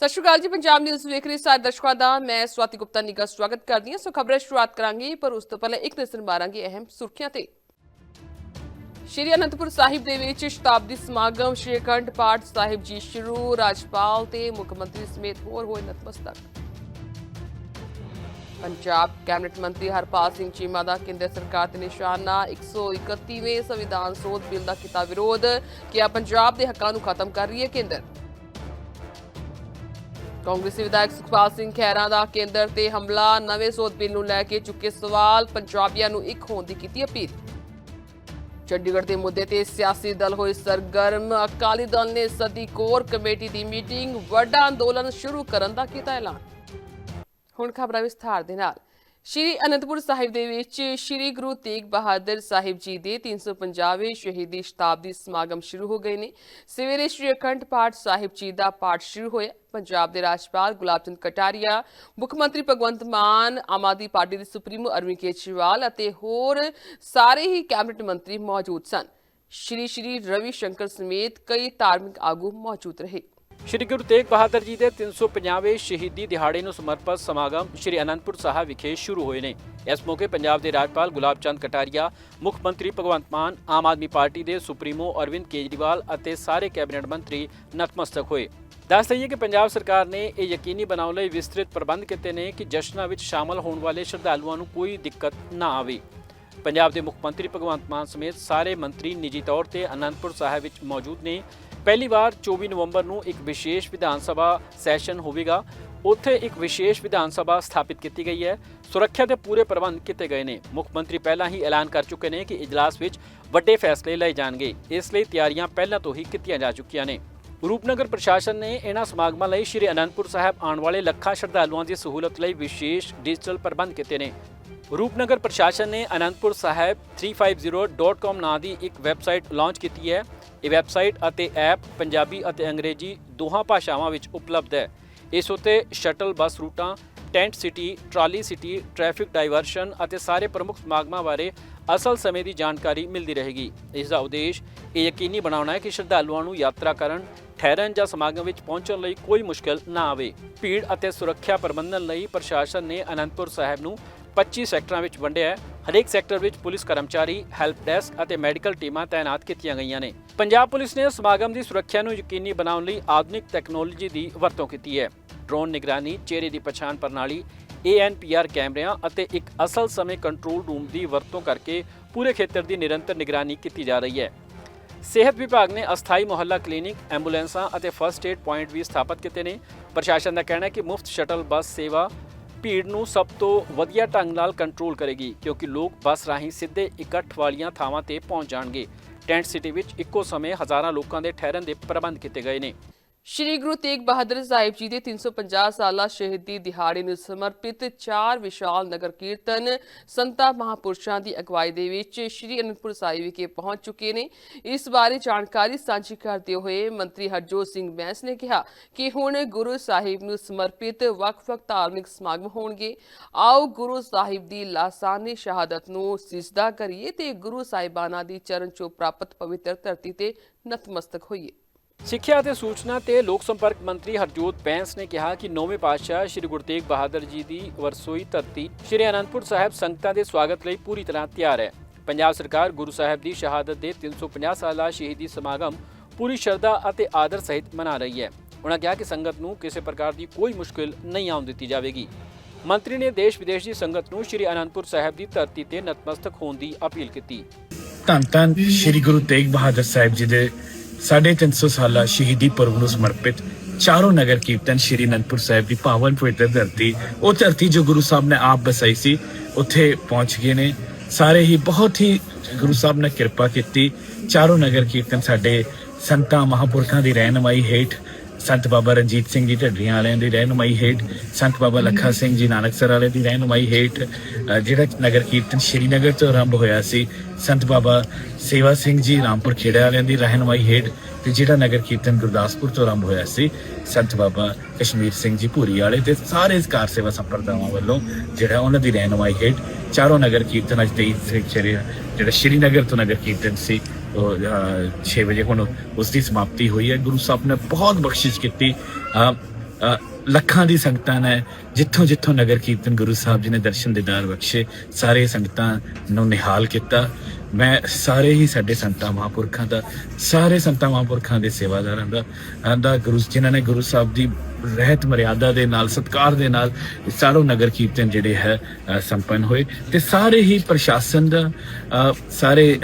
ਸਤਿ ਸ਼੍ਰੀ ਅਕਾਲ ਜੀ, ਪੰਜਾਬ ਨਿਊਜ਼ ਵੇਖ ਰਹੇ ਸਾਰੇ ਦਰਸ਼ਕਾਂ ਦਾ। ਮੈਂ ਸਵਾਤੀ ਗੁਪਤਾ ਨਿੱਘਾ ਸਵਾਗਤ ਕਰਦੀ ਹਾਂ। ਸੋ ਖਬਰਾਂ ਸ਼ੁਰੂਆਤ ਕਰਾਂਗੇ, ਪਰ ਉਸ ਤੋਂ ਪਹਿਲਾਂ ਇੱਕ ਨਜ਼ਰ ਮਾਰਾਂਗੇ ਅਹਿਮ ਸੁਰਖੀਆਂ ਤੇ। ਸ਼੍ਰੀ ਅਨੰਦਪੁਰ ਸਾਹਿਬ ਦੇ ਵਿੱਚ ਸ਼ਤਾਬਦੀ ਸਮਾਗਮ ਸ਼੍ਰੀ ਅਖੰਡ ਪਾਠ ਸਾਹਿਬ ਜੀ ਸ਼ੁਰੂ, ਰਾਜਪਾਲ ਤੇ ਮੁੱਖ ਮੰਤਰੀ ਸਮੇਤ ਹੋਰ ਹੋਏ ਨਤਮਸਤਕ। ਪੰਜਾਬ ਕੈਬਨਿਟ ਮੰਤਰੀ ਹਰਪਾਲ ਸਿੰਘ ਚੀਮਾ ਦਾ ਕੇਂਦਰ ਸਰਕਾਰ ਤੇ ਨਿਸ਼ਾਨਾ 131ਵੇਂ ਸੰਵਿਧਾਨ ਸੋਧ ਬਿੱਲ ਦਾ ਕੀਤਾ ਵਿਰੋਧ। ਕਿ ਆ ਪੰਜਾਬ ਦੇ ਹੱਕਾਂ ਨੂੰ ਖਤਮ ਕਰ ਰਹੀ ਹੈ ਕੇਂਦਰ। ਕਾਂਗਰਸੀ ਵਿਧਾਇਕ ਸੁਖਪਾਲ ਸਿੰਘ ਖਹਿਰਾ ਦਾ ਕੇਂਦਰ ਤੇ ਹਮਲਾ, ਨਵੇਂ ਸੋਧ ਬਿੱਲ ਨੂੰ ਲੈ ਕੇ ਚੁੱਕੇ ਸਵਾਲ, ਪੰਜਾਬੀਆਂ ਨੂੰ ਇੱਕ ਹੋਣ ਦੀ ਕੀਤੀ ਅਪੀਲ। ਚੰਡੀਗੜ੍ਹ ਦੇ ਮੁੱਦੇ ਤੇ ਸਿਆਸੀ ਦਲ ਹੋਏ ਸਰਗਰਮ, ਅਕਾਲੀ ਦਲ ਨੇ ਸਦੀ ਕੋਰ ਕਮੇਟੀ ਦੀ ਮੀਟਿੰਗ, ਵੱਡਾ ਅੰਦੋਲਨ ਸ਼ੁਰੂ ਕਰਨ ਦਾ ਕੀਤਾ ਐਲਾਨ। ਹੁਣ ਖਬਰਾਂ ਵਿਸਥਾਰ ਦੇ ਨਾਲ। ਸ਼੍ਰੀ ਅਨੰਦਪੁਰ ਸਾਹਿਬ ਦੇ ਵਿੱਚ ਸ਼੍ਰੀ ਗੁਰੂ ਤੇਗ ਬਹਾਦਰ ਸਾਹਿਬ ਜੀ ਦੇ 350ਵੇਂ ਸ਼ਹੀਦੀ ਸ਼ਤਾਬਦੀ ਸਮਾਗਮ ਸ਼ੁਰੂ ਹੋ ਗਏ ਨੇ। ਸਵੇਰੇ ਸ਼੍ਰੀ ਅਖੰਡ ਪਾਠ ਸਾਹਿਬ ਜੀ ਦਾ ਪਾਠ ਸ਼ੁਰੂ ਹੋਇਆ। ਪੰਜਾਬ ਦੇ ਰਾਜਪਾਲ ਗੁਲਾਬ ਚੰਦ ਕਟਾਰੀਆ, ਮੁੱਖ ਮੰਤਰੀ ਭਗਵੰਤ ਮਾਨ, ਆਮ ਆਦਮੀ ਪਾਰਟੀ ਦੇ ਸੁਪਰੀਮੋ ਅਰਵਿੰਦ ਕੇਜਰੀਵਾਲ ਅਤੇ ਹੋਰ ਸਾਰੇ ਹੀ ਕੈਬਨਿਟ ਮੰਤਰੀ ਮੌਜੂਦ ਸਨ। ਸ਼੍ਰੀ ਸ਼੍ਰੀ ਰਵੀ ਸ਼ੰਕਰ ਸਮੇਤ ਕਈ ਧਾਰਮਿਕ ਆਗੂ ਮੌਜੂਦ ਰਹੇ। ਸ਼੍ਰੀ ਗੁਰੂ ਤੇਗ ਬਹਾਦਰ ਜੀ ਦੇ 350ਵੇਂ ਸ਼ਹੀਦੀ ਦਿਹਾੜੇ ਨੂੰ ਸਮਰਪਿਤ ਸਮਾਗਮ ਸ਼੍ਰੀ ਅਨੰਦਪੁਰ ਸਾਹਿਬ ਵਿਖੇ ਸ਼ੁਰੂ ਹੋਏ ਨੇ। ਇਸ ਮੌਕੇ ਪੰਜਾਬ ਦੇ ਰਾਜਪਾਲ ਗੁਲਾਬ ਚੰਦ ਕਟਾਰੀਆ, ਮੁੱਖ ਮੰਤਰੀ ਭਗਵੰਤ ਮਾਨ, ਆਮ ਆਦਮੀ ਪਾਰਟੀ ਦੇ ਸੁਪਰੀਮੋ ਅਰਵਿੰਦ ਕੇਜਰੀਵਾਲ ਅਤੇ ਸਾਰੇ ਕੈਬਨਿਟ ਮੰਤਰੀ ਨਤਮਸਤਕ ਹੋਏ। ਦੱਸ ਦਈਏ ਕਿ ਪੰਜਾਬ ਸਰਕਾਰ ਨੇ ਇਹ ਯਕੀਨੀ ਬਣਾਉਣ ਲਈ ਵਿਸਤ੍ਰਿਤ ਪ੍ਰਬੰਧ ਕੀਤੇ ਨੇ ਕਿ ਜਸ਼ਨਾਂ ਵਿੱਚ ਸ਼ਾਮਲ ਹੋਣ ਵਾਲੇ ਸ਼ਰਧਾਲੂਆਂ ਨੂੰ ਕੋਈ ਦਿੱਕਤ ਨਾ ਆਵੇ। ਪੰਜਾਬ ਦੇ ਮੁੱਖ ਮੰਤਰੀ ਭਗਵੰਤ ਮਾਨ ਸਮੇਤ ਸਾਰੇ ਮੰਤਰੀ ਨਿੱਜੀ ਤੌਰ ਤੇ ਅਨੰਦਪੁਰ ਸਾਹਿਬ ਵਿੱਚ ਮੌਜੂਦ ਨੇ। ਪਹਿਲੀ ਵਾਰ 24 ਨਵੰਬਰ ਨੂੰ ਇੱਕ ਵਿਸ਼ੇਸ਼ ਵਿਧਾਨ ਸਭਾ ਸੈਸ਼ਨ ਹੋਵੇਗਾ। ਉੱਥੇ ਇੱਕ ਵਿਸ਼ੇਸ਼ ਵਿਧਾਨ ਸਭਾ ਸਥਾਪਿਤ ਕੀਤੀ ਗਈ ਹੈ। ਸੁਰੱਖਿਆ ਦੇ ਪੂਰੇ ਪ੍ਰਬੰਧ ਕੀਤੇ ਗਏ ਨੇ। ਮੁੱਖ ਮੰਤਰੀ ਪਹਿਲਾਂ ਹੀ ਐਲਾਨ ਕਰ ਚੁੱਕੇ ਨੇ ਕਿ ਇਜਲਾਸ ਵਿੱਚ ਵੱਡੇ ਫੈਸਲੇ ਲਏ ਜਾਣਗੇ। ਇਸ ਲਈ ਤਿਆਰੀਆਂ ਪਹਿਲਾਂ ਤੋਂ ਹੀ ਕੀਤੀਆਂ ਜਾ ਚੁੱਕੀਆਂ ਨੇ। ਰੂਪਨਗਰ ਪ੍ਰਸ਼ਾਸਨ ਨੇ ਇਹਨਾਂ ਸਮਾਗਮਾਂ ਲਈ ਸ਼੍ਰੀ ਅਨੰਦਪੁਰ ਸਾਹਿਬ ਆਉਣ ਵਾਲੇ ਲੱਖਾਂ ਸ਼ਰਧਾਲੂਆਂ ਦੀ ਸਹੂਲਤ ਲਈ ਵਿਸ਼ੇਸ਼ ਡਿਜੀਟਲ ਪ੍ਰਬੰਧ ਕੀਤੇ ਨੇ। ਰੂਪਨਗਰ ਪ੍ਰਸ਼ਾਸਨ ਨੇ ਅਨੰਦਪੁਰ ਸਾਹਿਬ 350.com ਨਾਂ ਦੀ ਇੱਕ ਵੈਬਸਾਈਟ ਲਾਂਚ ਕੀਤੀ ਹੈ। ਇਹ ਵੈਬਸਾਈਟ ਅਤੇ ਐਪ ਪੰਜਾਬੀ ਅਤੇ ਅੰਗਰੇਜ਼ੀ ਦੋਹਾਂ ਭਾਸ਼ਾਵਾਂ ਵਿੱਚ ਉਪਲਬਧ ਹੈ। ਇਸ ਉਤੇ ਸ਼ਟਲ ਬੱਸ ਰੂਟਾਂ, tent city, trolley city, traffic diversion ਅਤੇ ਸਾਰੇ ਪ੍ਰਮੁੱਖ ਸਮਾਗਮਾਂ ਬਾਰੇ ਅਸਲ ਸਮੇਂ ਦੀ ਜਾਣਕਾਰੀ ਮਿਲਦੀ ਰਹੇਗੀ। ਇਸ ਦਾ ਉਦੇਸ਼ ਇਹ ਯਕੀਨੀ ਬਣਾਉਣਾ ਹੈ ਕਿ ਸ਼ਰਧਾਲੂਆਂ ਨੂੰ ਯਾਤਰਾ ਕਰਨ, ਠਹਿਰਨ ਜਾਂ ਸਮਾਗਮ ਵਿੱਚ ਪਹੁੰਚਣ ਲਈ ਕੋਈ ਮੁਸ਼ਕਲ ਨਾ ਆਵੇ। ਭੀੜ ਅਤੇ ਸੁਰੱਖਿਆ ਪ੍ਰਬੰਧਨ ਲਈ ਪ੍ਰਸ਼ਾਸਨ ਨੇ ਅਨੰਦਪੁਰ ਸਾਹਿਬ ਨੂੰ 25 ਸੈਕਟਰਾਂ ਵਿੱਚ ਵੰਡਿਆ ਹੈ। ਹਰੇਕ ਸੈਕਟਰ ਵਿੱਚ ਪੁਲਿਸ ਕਰਮਚਾਰੀ, ਹੈਲਪ ਡੈਸਕ ਅਤੇ ਮੈਡੀਕਲ ਟੀਮਾਂ ਤਾਇਨਾਤ ਕੀਤੀਆਂ ਗਈਆਂ ਨੇ। ਪੰਜਾਬ ਪੁਲਿਸ ਨੇ ਸਮਾਗਮ ਦੀ ਸੁਰੱਖਿਆ ਨੂੰ ਯਕੀਨੀ ਬਣਾਉਣ ਲਈ ਆਧੁਨਿਕ ਟੈਕਨੋਲੋਜੀ ਦੀ ਵਰਤੋਂ ਕੀਤੀ ਹੈ। ਡਰੋਨ ਨਿਗਰਾਨੀ, ਚਿਹਰੇ ਦੀ ਪਛਾਣ ਪ੍ਰਣਾਲੀ ANPR ਕੈਮਰਿਆਂ ਅਤੇ ਇੱਕ ਅਸਲ ਸਮੇਂ ਕੰਟਰੋਲ ਰੂਮ ਦੀ ਵਰਤੋਂ ਕਰਕੇ ਪੂਰੇ ਖੇਤਰ ਦੀ ਨਿਰੰਤਰ ਨਿਗਰਾਨੀ ਕੀਤੀ ਜਾ ਰਹੀ ਹੈ। ਸਿਹਤ ਵਿਭਾਗ ਨੇ ਅਸਥਾਈ ਮੁਹੱਲਾ ਕਲੀਨਿਕ, ਐਂਬੂਲੈਂਸਾਂ ਅਤੇ ਫਰਸਟ ਏਡ ਪੁਆਇੰਟ ਵੀ ਸਥਾਪਿਤ ਕੀਤੇ ਨੇ। ਪ੍ਰਸ਼ਾਸਨ ਦਾ ਕਹਿਣਾ ਹੈ ਕਿ ਮੁਫਤ ਸ਼ਟਲ ਬੱਸ ਸੇਵਾ ਭੀੜ ਨੂੰ ਸਭ ਤੋਂ ਵਧੀਆ ਢੰਗ ਨਾਲ ਕੰਟਰੋਲ ਕਰੇਗੀ, ਕਿਉਂਕਿ ਲੋਕ ਬੱਸ ਰਾਹੀਂ ਸਿੱਧੇ ਇਕੱਠ ਵਾਲੀਆਂ ਥਾਵਾਂ ਤੇ ਪਹੁੰਚ ਜਾਣਗੇ। ਟੈਂਟ ਸਿਟੀ ਵਿੱਚ ਇੱਕੋ ਸਮੇਂ ਹਜ਼ਾਰਾਂ ਲੋਕਾਂ ਦੇ ਠਹਿਰਨ ਦੇ ਪ੍ਰਬੰਧ ਕੀਤੇ ਗਏ ਨੇ। ਸ਼੍ਰੀ ਗੁਰੂ ਤੇਗ ਬਹਾਦਰ ਸਾਹਿਬ ਜੀ ਦੇ 350 ਸਾਲਾ ਸ਼ਹੀਦੀ ਦਿਹਾੜੇ ਨੂੰ ਸਮਰਪਿਤ ਚਾਰ ਵਿਸ਼ਾਲ ਨਗਰ ਕੀਰਤਨ ਸੰਤਾਂ ਮਹਾਪੁਰਸ਼ਾਂ ਦੀ ਅਗਵਾਈ ਦੇ ਵਿੱਚ ਸ਼੍ਰੀ ਅਨੰਦਪੁਰ ਸਾਹਿਬ ਵਿਖੇ ਪਹੁੰਚ ਚੁੱਕੇ ਨੇ। ਇਸ ਬਾਰੇ ਜਾਣਕਾਰੀ ਸਾਂਝੀ ਕਰਦੇ ਹੋਏ ਮੰਤਰੀ ਹਰਜੋਤ ਸਿੰਘ ਬੈਂਸ ਨੇ ਕਿਹਾ ਕਿ ਹੁਣ ਗੁਰੂ ਸਾਹਿਬ ਨੂੰ ਸਮਰਪਿਤ ਵੱਖ-ਵੱਖ ਧਾਰਮਿਕ ਸਮਾਗਮ ਹੋਣਗੇ। ਆਓ ਗੁਰੂ ਸਾਹਿਬ ਦੀ ਲਾਸਾਨੀ ਸ਼ਹਾਦਤ ਨੂੰ ਸਿਜਦਾ ਕਰੀਏ ਤੇ ਗੁਰੂ ਸਾਹਿਬਾਨਾਂ ਦੀ ਚਰਨ ਚੋਂ ਪ੍ਰਾਪਤ ਪਵਿੱਤਰ ਧਰਤੀ ਤੇ ਨਤਮਸਤਕ ਹੋਈਏ। ਸਿੱਖਿਆ ਅਤੇ ਸੂਚਨਾ ਤੇ ਲੋਕ ਸੰਪਰਕ ਮੰਤਰੀ ਹਰਜੋਤ ਬੈਂਸ ਨੇ ਕਿਹਾ ਕਿ ਨੌਵੇਂ ਪਾਤਸ਼ਾਹ ਸ੍ਰੀ ਗੁਰੂ ਤੇਗ ਬਹਾਦਰ ਜੀ ਦੀ ਵਰਸੋਈ ਧਰਤੀ ਸ੍ਰੀ ਅਨੰਦਪੁਰ ਸਾਹਿਬ ਸੰਗਤਾਂ ਦੇ ਸਵਾਗਤ ਲਈ ਪੂਰੀ ਤਰ੍ਹਾਂ ਤਿਆਰ ਹੈ। ਪੰਜਾਬ ਸਰਕਾਰ ਗੁਰੂ ਸਾਹਿਬ ਦੀ ਸ਼ਹਾਦਤ ਦੇ 350 ਸਾਲਾ ਸ਼ਹੀਦੀ ਸਮਾਗਮ ਪੂਰੀ ਸ਼ਰਧਾ ਅਤੇ ਆਦਰ ਸਹਿਤ ਮਨਾ ਰਹੀ ਹੈ। ਉਹਨਾਂ ਕਿਹਾ ਕਿ ਸੰਗਤ ਨੂੰ ਕਿਸੇ ਪ੍ਰਕਾਰ ਦੀ ਕੋਈ ਮੁਸ਼ਕਿਲ ਨਹੀਂ ਆਉਣ ਦਿੱਤੀ ਜਾਵੇਗੀ। ਮੰਤਰੀ ਨੇ ਦੇਸ਼ ਵਿਦੇਸ਼ ਦੀ ਸੰਗਤ ਨੂੰ ਸ੍ਰੀ ਅਨੰਦਪੁਰ ਸਾਹਿਬ ਦੀ ਧਰਤੀ ਤੇ ਨਤਮਸਤਕ ਹੋਣ ਦੀ ਅਪੀਲ ਕੀਤੀ। ਧੰਨ ਧੰਨ ਸ਼੍ਰੀ ਗੁਰੂ ਤੇਗ ਬਹਾਦਰ ਸਾਹਿਬ ਜੀ ਦੇ 350 ਸਾਲਾ ਸ਼ਹੀਦੀ ਪੁਰਬ ਨੂੰ ਸਮਰਪਿਤ ਚਾਰੋਂ ਨਗਰ ਕੀਰਤਨ ਸ਼੍ਰੀ ਅਨੰਦਪੁਰ ਸਾਹਿਬ ਦੀ ਪਾਵਨ ਪਵਿੱਤਰ ਧਰਤੀ, ਉਹ ਧਰਤੀ ਜੋ ਗੁਰੂ ਸਾਹਿਬ ਨੇ ਆਪ ਬਸਾਈ ਸੀ, ਉੱਥੇ ਪਹੁੰਚ ਗਏ ਨੇ। ਸਾਰੇ ਹੀ ਬਹੁਤ ਹੀ ਗੁਰੂ ਸਾਹਿਬ ਨੇ ਕਿਰਪਾ ਕੀਤੀ। ਚਾਰੋਂ ਨਗਰ ਕੀਰਤਨ ਸਾਡੇ ਸੰਤਾਂ ਮਹਾਪੁਰਖਾਂ ਦੀ ਰਹਿਨਮਾਈ ਹੇਠ ਸੰਤ ਬਾਬਾ ਰਣਜੀਤ ਸਿੰਘ ਜੀ ਢੱਡਰੀਆਂ ਵਾਲਿਆਂ ਦੀ ਰਹਿਨਮਾਈ ਹੇਠ ਸੰਤ ਬਾਬਾ ਲੱਖਾ ਸਿੰਘ ਜੀ ਨਾਨਕਸਰ ਵਾਲਿਆਂ ਦੀ ਰਹਿਨਮਾਈ ਹੇਠ ਜਿਹੜਾ ਨਗਰ ਕੀਰਤਨ ਸ਼੍ਰੀਨਗਰ ਤੋਂ ਆਰੰਭ ਹੋਇਆ ਸੀ ਸੰਤ ਬਾਬਾ ਸੇਵਾ ਸਿੰਘ ਜੀ ਰਾਮਪੁਰ ਖੇੜੇ ਵਾਲਿਆਂ ਦੀ ਰਹਿਨਮਾਈ ਹੇਠ ਤੇ ਜਿਹੜਾ ਨਗਰ ਕੀਰਤਨ ਗੁਰਦਾਸਪੁਰ ਤੋਂ ਆਰੰਭ ਹੋਇਆ ਸੀ ਸੰਤ ਬਾਬਾ ਕਸ਼ਮੀਰ ਸਿੰਘ ਜੀ ਭੂਰੀ ਵਾਲੇ ਤੇ ਸਾਰੇ ਕਾਰ ਸੇਵਾ ਸੰਪਰਦਾਵਾਂ ਵੱਲੋਂ ਜਿਹੜਾ ਉਹਨਾਂ ਦੀ ਰਹਿਨਮਾਈ ਹੇਠ ਚਾਰੋਂ ਨਗਰ ਕੀਰਤਨ ਅੱਜ 23 ਤਰੀਕ ਜਿਹੜਾ ਸ਼੍ਰੀਨਗਰ ਤੋਂ ਨਗਰ ਕੀਰਤਨ ਸੀ ਉਹ 6 ਵਜੇ ਹੁਣ ਉਸ ਦੀ ਸਮਾਪਤੀ ਹੋਈ ਹੈ ਗੁਰੂ ਸਾਹਿਬ ਨੇ ਬਹੁਤ ਬਖਸ਼ਿਸ਼ ਕੀਤੀ ਅਹ, ਅ, ਲੱਖਾਂ ਦੀ ਸੰਗਤਾਂ ਨੇ ਜਿੱਥੋਂ ਜਿੱਥੋਂ ਨਗਰ ਕੀਰਤਨ ਗੁਰੂ ਸਾਹਿਬ ਜੀ ਨੇ ਦਰਸ਼ਨ ਦੀਦਾਰ ਬਖਸ਼ੇ ਸਾਰੇ ਸੰਗਤਾਂ ਨੂੰ ਨਿਹਾਲ ਕੀਤਾ ਮੈਂ ਸਾਰੇ ਹੀ ਸਾਡੇ ਸੰਤਾਂ ਮਹਾਂਪੁਰਖਾਂ ਦਾ ਸਾਰੇ ਸੰਤਾਂ ਮਹਾਂਪੁਰਖਾਂ ਦੇ ਸੇਵਾਦਾਰਾਂ ਦਾ ਅ, ਗੁਰੂ ਜਿਨ੍ਹਾਂ ਨੇ ਗੁਰੂ ਸਾਹਿਬ ਦੀ ਰਹਿਤ ਮਰਿਆਦਾ ਦੇ ਨਾਲ ਸਤਕਾਰ ਦੇ ਨਾਲ ਇਹ ਨਗਰ ਕੀਰਤਨ ਜਿਹੜੇ ਹੈ ਸੰਪੰਨ ਹੋਏ ਤੇ ਸਾਰੇ ਹੀ ਪ੍ਰਸ਼ਾਸਨ ਦਾ ਸਾਰੇ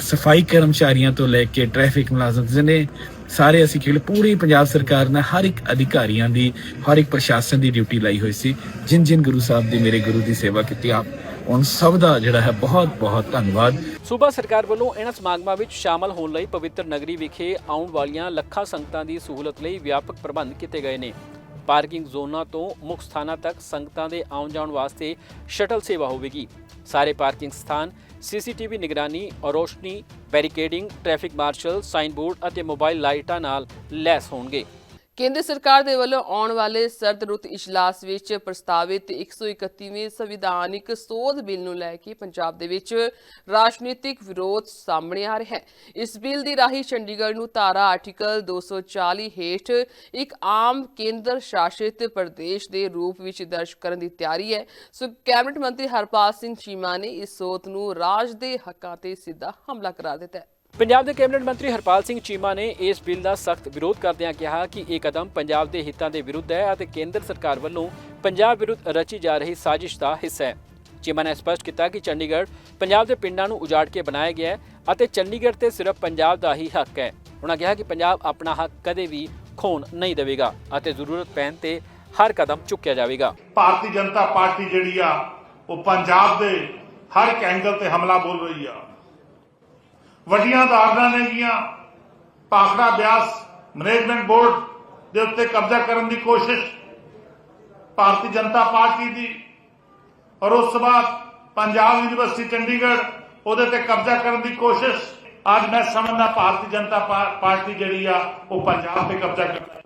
ਸਫ਼ਾਈ ਕਰਮਚਾਰੀਆਂ ਤੋਂ ਲੈ ਕੇ ਟ੍ਰੈਫਿਕ ਮੁਲਾਜ਼ਮ ਜਿਹਨੇ ਸਾਰੇ ਅਸੀਂ ਖੇਡ ਪੂਰੀ ਪੰਜਾਬ ਸਰਕਾਰ ਨੇ ਹਰ ਇੱਕ ਅਧਿਕਾਰੀਆਂ ਦੀ ਹਰ ਇੱਕ ਪ੍ਰਸ਼ਾਸਨ ਦੀ ਡਿਊਟੀ ਲਾਈ ਹੋਈ ਸੀ। ਜਿਨ ਜਿਨ ਗੁਰੂ ਸਾਹਿਬ ਦੀ ਮੇਰੇ ਗੁਰੂ ਦੀ ਸੇਵਾ ਕੀਤੀ ਆਪ ਉਹਨਾਂ ਸਭ ਦਾ ਜਿਹੜਾ ਹੈ ਬਹੁਤ ਬਹੁਤ ਧੰਨਵਾਦ। ਸੂਬਾ ਸਰਕਾਰ ਵੱਲੋਂ ਇਹਨਾਂ ਸਮਾਗਮਾਂ ਵਿੱਚ ਸ਼ਾਮਲ ਹੋਣ ਲਈ ਪਵਿੱਤਰ ਨਗਰੀ ਵਿਖੇ ਆਉਣ ਵਾਲੀਆਂ ਲੱਖਾਂ ਸੰਗਤਾਂ ਦੀ ਸਹੂਲਤ ਲਈ ਵਿਆਪਕ ਪ੍ਰਬੰਧ ਕੀਤੇ ਗਏ ਨੇ। ਪਾਰਕਿੰਗ ਜ਼ੋਨਾਂ ਤੋਂ ਮੁੱਖ ਸਥਾਨਾਂ ਤੱਕ ਸੰਗਤਾਂ ਦੇ ਆਉਣ ਜਾਣ ਵਾਸਤੇ ਸ਼ਟਲ ਸੇਵਾ ਹੋਵੇਗੀ। ਸਾਰੇ ਪਾਰਕਿੰਗ ਸਥਾਨ, ਸੀਸੀਟੀਵੀ ਨਿਗਰਾਨੀ, ਰੋਸ਼ਨੀ, barricading, traffic marshal sign board ਅਤੇ ਮੋਬਾਈਲ ਲਾਈਟਾਂ ਨਾਲ ਲੈਸ ਹੋਣਗੇ। ਕੇਂਦਰ ਸਰਕਾਰ ਦੇ ਵੱਲੋਂ ਆਉਣ ਵਾਲੇ ਸਰਦ ਰੁੱਤ ਇਜਲਾਸ ਵਿੱਚ ਪ੍ਰਸਤਾਵਿਤ 131ਵੇਂ ਸੰਵਿਧਾਨਿਕ ਸੋਧ ਬਿੱਲ ਨੂੰ ਲੈ ਕੇ ਪੰਜਾਬ ਦੇ ਵਿੱਚ ਰਾਜਨੀਤਿਕ ਵਿਰੋਧ ਸਾਹਮਣੇ ਆ ਰਿਹਾ ਹੈ। ਇਸ ਬਿੱਲ ਦੀ ਰਾਹੀਂ ਚੰਡੀਗੜ੍ਹ ਨੂੰ ਧਾਰਾ ਆਰਟੀਕਲ 240 ਹੇਠ ਇੱਕ ਆਮ ਕੇਂਦਰ ਸ਼ਾਸਿਤ ਪ੍ਰਦੇਸ਼ ਦੇ ਰੂਪ ਵਿੱਚ ਦਰਜ ਕਰਨ ਦੀ ਤਿਆਰੀ ਹੈ। ਸੋ ਕੈਬਨਿਟ ਮੰਤਰੀ ਹਰਪਾਲ ਸਿੰਘ ਚੀਮਾ ਨੇ ਇਸ ਸੋਧ ਨੂੰ ਰਾਜ ਦੇ ਹੱਕਾਂ ਤੇ ਸਿੱਧਾ ਹਮਲਾ ਕਰਾ ਦਿੱਤਾ ਹੈ। ਪੰਜਾਬ ਦੇ ਕੈਬਨਿਟ ਮੰਤਰੀ ਹਰਪਾਲ ਸਿੰਘ ਚੀਮਾ ਨੇ ਇਸ ਬਿੱਲ ਦਾ ਸਖਤ ਵਿਰੋਧ ਕਰਦਿਆਂ ਕਿਹਾ ਕਿ ਇਹ ਕਦਮ ਪੰਜਾਬ ਦੇ ਹਿੱਤਾਂ ਦੇ ਵਿਰੁੱਧ ਹੈ ਅਤੇ ਕੇਂਦਰ ਸਰਕਾਰ ਵੱਲੋਂ ਪੰਜਾਬ ਵਿਰੁੱਧ ਰਚੀ ਜਾ ਰਹੀ ਸਾਜ਼ਿਸ਼ ਦਾ ਹਿੱਸਾ ਹੈ। ਚੀਮਾ ਨੇ ਸਪਸ਼ਟ ਕੀਤਾ ਕਿ ਚੰਡੀਗੜ੍ਹ ਪੰਜਾਬ ਦੇ ਪਿੰਡਾਂ ਨੂੰ ਉਜਾੜ ਕੇ ਬਣਾਇਆ ਗਿਆ ਹੈ ਅਤੇ ਚੰਡੀਗੜ੍ਹ ਤੇ ਸਿਰਫ ਪੰਜਾਬ ਦਾ ਹੀ ਹੱਕ ਹੈ। ਉਹਨਾਂ ਕਿਹਾ ਕਿ ਪੰਜਾਬ ਆਪਣਾ ਹੱਕ ਕਦੇ ਵੀ ਖੋਣ ਨਹੀਂ ਦੇਵੇਗਾ ਅਤੇ ਜ਼ਰੂਰਤ ਪੈਣ ਤੇ ਹਰ ਕਦਮ ਚੁੱਕਿਆ ਜਾਵੇਗਾ। ਭਾਰਤੀ ਜਨਤਾ ਪਾਰਟੀ ਜਿਹੜੀ ਆ, ਉਹ ਪੰਜਾਬ ਦੇ ਹਰ ਇੱਕ ਐਂਗਲ ਤੇ ਹਮਲਾ ਬੋਲ ਰਹੀ ਆ। ਵੱਡੀਆਂ ਧਾਰਨਾ ਨੇਗੀਆਂ ਪਾਖੜਾ ਬਿਆਸ ਮੈਨੇਜਮੈਂਟ ਬੋਰਡ ਦੇ ਉੱਤੇ ਕਬਜ਼ਾ ਕਰਨ ਦੀ ਕੋਸ਼ਿਸ਼ ਭਾਰਤੀ ਜਨਤਾ ਪਾਰਟੀ ਦੀ ਔਰ ਉਸ ਤੋਂ ਬਾਅਦ ਪੰਜਾਬ ਯੂਨੀਵਰਸਿਟੀ ਚੰਡੀਗੜ੍ਹ ਉਹਦੇ ਤੇ ਕਬਜ਼ਾ ਕਰਨ ਦੀ ਕੋਸ਼ਿਸ਼। ਅੱਜ ਮੈਂ ਸਮਝਦਾ ਭਾਰਤੀ ਜਨਤਾ ਪਾਰਟੀ ਜਿਹੜੀ ਆ, ਉਹ ਪੰਜਾਬ ਤੇ ਕਬਜ਼ਾ ਕਰਨਾ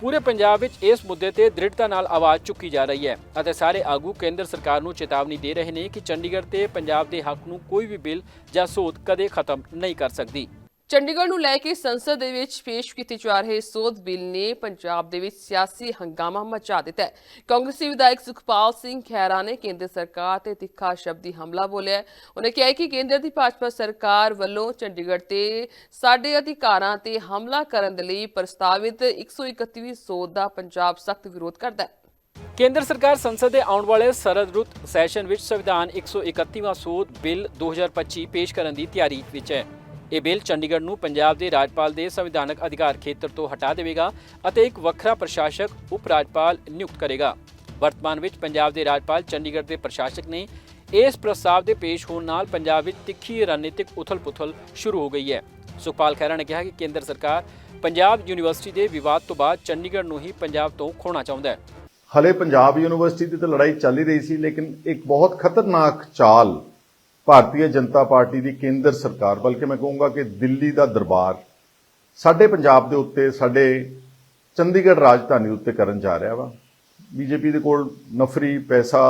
ਪੂਰੇ ਪੰਜਾਬ ਵਿੱਚ ਇਸ ਮੁੱਦੇ ਤੇ ਦ੍ਰਿੜਤਾ ਨਾਲ ਆਵਾਜ਼ ਚੁੱਕੀ ਜਾ ਰਹੀ ਹੈ ਅਤੇ ਸਾਰੇ ਆਗੂ ਕੇਂਦਰ ਸਰਕਾਰ ਨੂੰ ਚੇਤਾਵਨੀ ਦੇ ਰਹੇ ਨੇ ਕਿ ਚੰਡੀਗੜ੍ਹ ਤੇ ਪੰਜਾਬ ਦੇ ਹੱਕ ਨੂੰ ਕੋਈ ਵੀ ਬਿੱਲ ਜਾਂ ਸੋਧ ਕਦੇ ਖਤਮ ਨਹੀਂ ਕਰ ਸਕਦੀ। ਚੰਡੀਗੜ੍ਹ ਨੂੰ ਲੈ ਕੇ ਸੰਸਦ ਦੇ ਵਿੱਚ ਪੇਸ਼ ਕੀਤੇ ਜਾ ਰਹੇ ਸੋਧ ਬਿੱਲ ਨੇ ਪੰਜਾਬ ਦੇ ਵਿੱਚ ਸਿਆਸੀ ਹੰਗਾਮਾ ਮਚਾ ਦਿੱਤਾ ਹੈ। ਕਾਂਗਰਸੀ ਵਿਧਾਇਕ ਸੁਖਪਾਲ ਸਿੰਘ ਖਹਿਰਾ ਨੇ ਕੇਂਦਰ ਸਰਕਾਰ ਤੇ ਤਿੱਖਾ ਸ਼ਬਦੀ ਹਮਲਾ ਬੋਲਿਆ ਉਹਨੇ ਕਿਹਾ ਕਿ ਕੇਂਦਰ ਦੀ ਭਾਜਪਾ ਸਰਕਾਰ ਵੱਲੋਂ ਚੰਡੀਗੜ੍ਹ ਤੇ ਸਾਡੇ ਅਧਿਕਾਰਾਂ ਤੇ ਹਮਲਾ ਕਰਨ ਦੇ ਲਈ ਪ੍ਰਸਤਾਵਿਤ 131ਵੀਂ ਸੋਧ ਦਾ ਪੰਜਾਬ ਸਖਤ ਵਿਰੋਧ ਕਰਦਾ ਹੈ। ਕੇਂਦਰ ਸਰਕਾਰ ਸੰਸਦ ਦੇ ਆਉਣ ਵਾਲੇ ਸਰਦ ਰੁੱਤ ਸੈਸ਼ਨ ਵਿੱਚ ਸੰਵਿਧਾਨ 131ਵਾਂ ਸੋਧ ਬਿੱਲ 2025 ਪੇਸ਼ ਕਰਨ ਦੀ ਤਿਆਰੀ ਵਿੱਚ ਹੈ। ਇਹ ਬਿੱਲ ਚੰਡੀਗੜ੍ਹ ਨੂੰ ਪੰਜਾਬ ਦੇ ਰਾਜਪਾਲ ਦੇ ਸੰਵਿਧਾਨਕ ਅਧਿਕਾਰ ਖੇਤਰ ਤੋਂ ਹਟਾ ਦੇਵੇਗਾ ਅਤੇ ਇੱਕ ਵੱਖਰਾ ਪ੍ਰਸ਼ਾਸਕ, ਉਪ ਰਾਜਪਾਲ ਨਿਯੁਕਤ ਕਰੇਗਾ। ਵਰਤਮਾਨ ਵਿੱਚ ਪੰਜਾਬ ਦੇ ਰਾਜਪਾਲ ਚੰਡੀਗੜ੍ਹ ਦੇ ਪ੍ਰਸ਼ਾਸਕ ਨੇ ਇਸ ਪ੍ਰਸਤਾਵ ਦੇ ਪੇਸ਼ ਹੋਣ ਨਾਲ ਪੰਜਾਬ ਵਿੱਚ ਤਿੱਖੀ ਰਣਨੀਤਿਕ ਉਥਲ-ਪੁਥਲ ਸ਼ੁਰੂ ਹੋ ਗਈ ਹੈ। ਸੁਖਪਾਲ ਖਹਿਰਾ ਨੇ ਕਿਹਾ ਕਿ ਕੇਂਦਰ ਸਰਕਾਰ ਪੰਜਾਬ ਯੂਨੀਵਰਸਿਟੀ ਦੇ ਵਿਵਾਦ ਤੋਂ ਬਾਅਦ ਚੰਡੀਗੜ੍ਹ ਨੂੰ ਹੀ ਪੰਜਾਬ ਤੋਂ ਖੋਣਾ ਚਾਹੁੰਦਾ ਹੈ। ਹਲੇ ਪੰਜਾਬ ਯੂਨੀਵਰਸਿਟੀ ਦੀ ਤਾਂ ਲੜਾਈ ਚੱਲ ਹੀ ਰਹੀ ਸੀ, ਲੇਕਿਨ ਇੱਕ ਬਹੁਤ ਖਤਰਨਾਕ ਚਾਲ ਭਾਰਤੀ ਜਨਤਾ ਪਾਰਟੀ ਦੀ ਕੇਂਦਰ ਸਰਕਾਰ, ਬਲਕਿ ਮੈਂ ਕਹੂੰਗਾ ਕਿ ਦਿੱਲੀ ਦਾ ਦਰਬਾਰ ਸਾਡੇ ਪੰਜਾਬ ਦੇ ਉੱਤੇ, ਸਾਡੇ ਚੰਡੀਗੜ੍ਹ ਰਾਜਧਾਨੀ ਉੱਤੇ ਕਰਨ ਜਾ ਰਿਹਾ ਵਾ। ਬੀਜੇਪੀ ਦੇ ਕੋਲ ਨਫਰੀ, ਪੈਸਾ,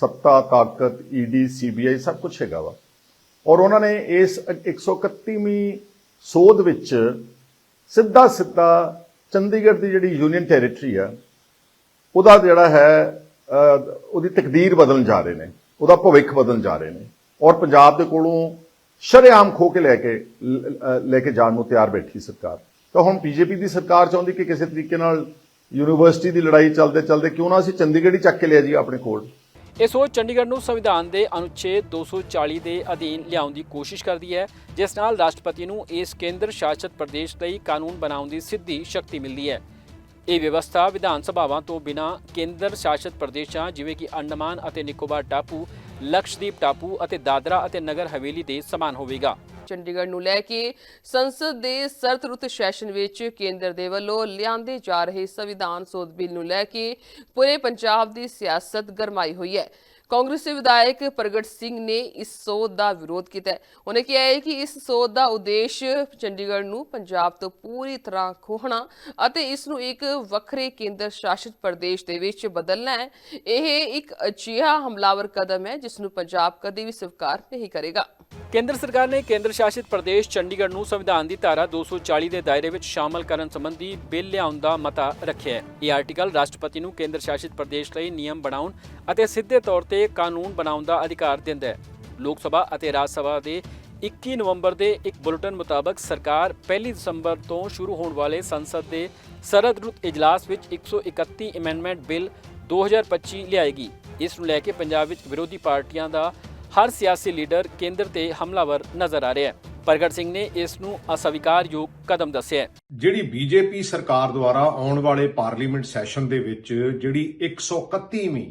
ਸੱਤਾ, ਤਾਕਤ ਈਡੀ ਸੀਬੀਆਈ ਸਭ ਕੁਝ ਹੈਗਾ ਵਾ। ਔਰ ਉਹਨਾਂ ਨੇ ਇਸ 131ਵੀਂ ਸੋਧ ਵਿੱਚ ਸਿੱਧਾ ਸਿੱਧਾ ਚੰਡੀਗੜ੍ਹ ਦੀ ਜਿਹੜੀ ਯੂਨੀਅਨ ਟੈਰੀਟਰੀ ਆ, ਉਹਦਾ ਜਿਹੜਾ ਹੈ ਉਹਦੀ ਤਕਦੀਰ ਬਦਲਣ ਜਾ ਰਹੇ ਨੇ, ਉਹਦਾ ਭਵਿੱਖ ਬਦਲਣ ਜਾ ਰਹੇ ਨੇ। ਔਰ ਪੰਜਾਬ ਦੇ ਕੋਲੋਂ ਸ਼ਰੇਆਮ ਖੋ ਕੇ ਲੈ ਕੇ ਲੈ ਕੇ ਜਾਣ ਨੂੰ ਤਿਆਰ ਬੈਠੀ ਸਰਕਾਰ। ਤਾਂ ਹੁਣ ਬੀਜੇਪੀ ਦੀ ਸਰਕਾਰ ਚਾਹੁੰਦੀ ਕਿ ਕਿਸੇ ਤਰੀਕੇ ਨਾਲ ਯੂਨੀਵਰਸਿਟੀ ਦੀ ਲੜਾਈ ਚੱਲਦੇ ਚੱਲਦੇ ਕਿਉਂ ਨਾ ਅਸੀਂ ਚੰਡੀਗੜ੍ਹ ਹੀ ਚੱਕ ਕੇ ਲਿਆ ਜੀ ਆਪਣੇ ਕੋਲ। ਇਹ ਸੋਚ ਚੰਡੀਗੜ੍ਹ ਨੂੰ ਸੰਵਿਧਾਨ ਦੇ ਅਨੁਛੇਦ 240 ਦੇ ਅਧੀਨ ਲਿਆਉਣ ਦੀ ਕੋਸ਼ਿਸ਼ ਕਰਦੀ ਹੈ, ਜਿਸ ਨਾਲ ਰਾਸ਼ਟਰਪਤੀ ਨੂੰ ਇਸ ਕੇਂਦਰ ਸ਼ਾਸਿਤ ਪ੍ਰਦੇਸ਼ ਲਈ ਕਾਨੂੰਨ ਬਣਾਉਣ ਦੀ ਸਿੱਧੀ ਸ਼ਕਤੀ ਮਿਲਦੀ ਹੈ। ਇਹ ਵਿਵਸਥਾ ਵਿਧਾਨ ਸਭਾਵਾਂ ਤੋਂ ਬਿਨਾਂ ਕੇਂਦਰ ਸ਼ਾਸਿਤ ਪ੍ਰਦੇਸ਼ਾਂ ਜਿਵੇਂ ਕਿ ਅੰਡਮਾਨ ਅਤੇ ਨਿਕੋਬਾਰ ਟਾਪੂ, ਲਕਸ਼ਦੀਪ ਟਾਪੂ ਅਤੇ ਦਾਦਰਾ ਅਤੇ ਨਗਰ ਹਵੇਲੀ ਦੇ ਸਮਾਨ ਹੋਵੇਗਾ। ਚੰਡੀਗੜ੍ਹ ਨੂੰ ਲੈ ਕੇ ਸੰਸਦ ਦੇ ਸਰਦ ਰੁੱਤ ਸੈਸ਼ਨ ਵਿੱਚ ਕੇਂਦਰ ਦੇ ਵੱਲੋਂ ਲਿਆਂਦੇ ਜਾ ਰਹੇ ਸੰਵਿਧਾਨ ਸੋਧ ਬਿੱਲ ਨੂੰ ਲੈ ਕੇ ਪੂਰੇ ਪੰਜਾਬ ਦੀ ਸਿਆਸਤ ਗਰਮਾਈ ਹੋਈ ਹੈ। ਕਾਂਗਰਸੀ ਵਿਧਾਇਕ ਪ੍ਰਗਟ ਸਿੰਘ ਨੇ ਇਸ ਸੋਧ ਦਾ ਵਿਰੋਧ ਕੀਤਾ ਹੈ। ਉਹਨੇ ਕਿਹਾ ਹੈ ਕਿ ਇਸ ਸੋਧ ਦਾ ਉਦੇਸ਼ ਚੰਡੀਗੜ੍ਹ ਨੂੰ ਪੰਜਾਬ ਤੋਂ ਪੂਰੀ ਤਰ੍ਹਾਂ ਖੋਹਣਾ ਅਤੇ ਇਸ ਨੂੰ ਇੱਕ ਵੱਖਰੇ ਕੇਂਦਰ ਸ਼ਾਸਿਤ ਪ੍ਰਦੇਸ਼ ਦੇ ਵਿੱਚ ਬਦਲਣਾ ਹੈ। ਇਹ ਇੱਕ ਅਜਿਹਾ ਹਮਲਾਵਰ ਕਦਮ ਹੈ ਜਿਸ ਨੂੰ ਪੰਜਾਬ ਕਦੇ ਵੀ ਸਵੀਕਾਰ ਨਹੀਂ ਕਰੇਗਾ। ਕੇਂਦਰ ਸਰਕਾਰ ਨੇ ਕੇਂਦਰ ਸ਼ਾਸਿਤ ਪ੍ਰਦੇਸ਼ ਚੰਡੀਗੜ੍ਹ ਨੂੰ ਸੰਵਿਧਾਨ ਦੀ ਧਾਰਾ 240 ਦੇ ਦਾਇਰੇ ਵਿੱਚ ਸ਼ਾਮਲ ਕਰਨ ਸੰਬੰਧੀ ਬਿੱਲ ਲਿਆਉਣ ਦਾ ਮਤਾ ਰੱਖਿਆ ਹੈ। ਇਹ ਆਰਟੀਕਲ ਰਾਸ਼ਟਰਪਤੀ ਨੂੰ ਕੇਂਦਰ ਸ਼ਾਸਿਤ ਪ੍ਰਦੇਸ਼ ਲਈ ਨਿਯਮ ਬਣਾਉਣ ਅਤੇ ਸਿੱਧੇ ਤੌਰ ਤੇ ਕਾਨੂੰਨ ਬਣਾਉਣ ਦਾ ਅਧਿਕਾਰ ਦਿੰਦਾ ਹੈ। ਲੋਕ ਸਭਾ ਅਤੇ ਰਾਜ ਸਭਾ ਦੇ 21 ਨਵੰਬਰ ਦੇ ਇੱਕ ਬੁਲੇਟਿਨ ਮੁਤਾਬਕ ਸਰਕਾਰ 1 ਦਸੰਬਰ ਤੋਂ ਸ਼ੁਰੂ ਹੋਣ ਵਾਲੇ ਸੰਸਦ ਦੇ ਸਰਦ ਰੁੱਤ ਇਜਲਾਸ ਵਿੱਚ 131 ਅਮੈਂਡਮੈਂਟ ਬਿੱਲ 2025 ਲਿਆਏਗੀ। ਇਸ ਨੂੰ ਲੈ ਕੇ ਪੰਜਾਬ ਵਿੱਚ ਵਿਰੋਧੀ ਪਾਰਟੀਆਂ ਦਾ ਹਰ ਸਿਆਸੀ ਲੀਡਰ ਕੇਂਦਰ ਤੇ ਹਮਲਾਵਰ ਨਜ਼ਰ ਆ ਰਿਹਾ ਹੈ। ਪ੍ਰਗਟ ਸਿੰਘ ਨੇ ਇਸ ਨੂੰ ਅਸਵੀਕਾਰਯੋਗ ਕਦਮ ਦੱਸਿਆ ਹੈ। ਜਿਹੜੀ ਬੀਜੇਪੀ ਸਰਕਾਰ ਦੁਆਰਾ ਆਉਣ ਵਾਲੇ ਪਾਰਲੀਮੈਂਟ ਸੈਸ਼ਨ ਦੇ ਵਿੱਚ ਜਿਹੜੀ 131ਵੀਂ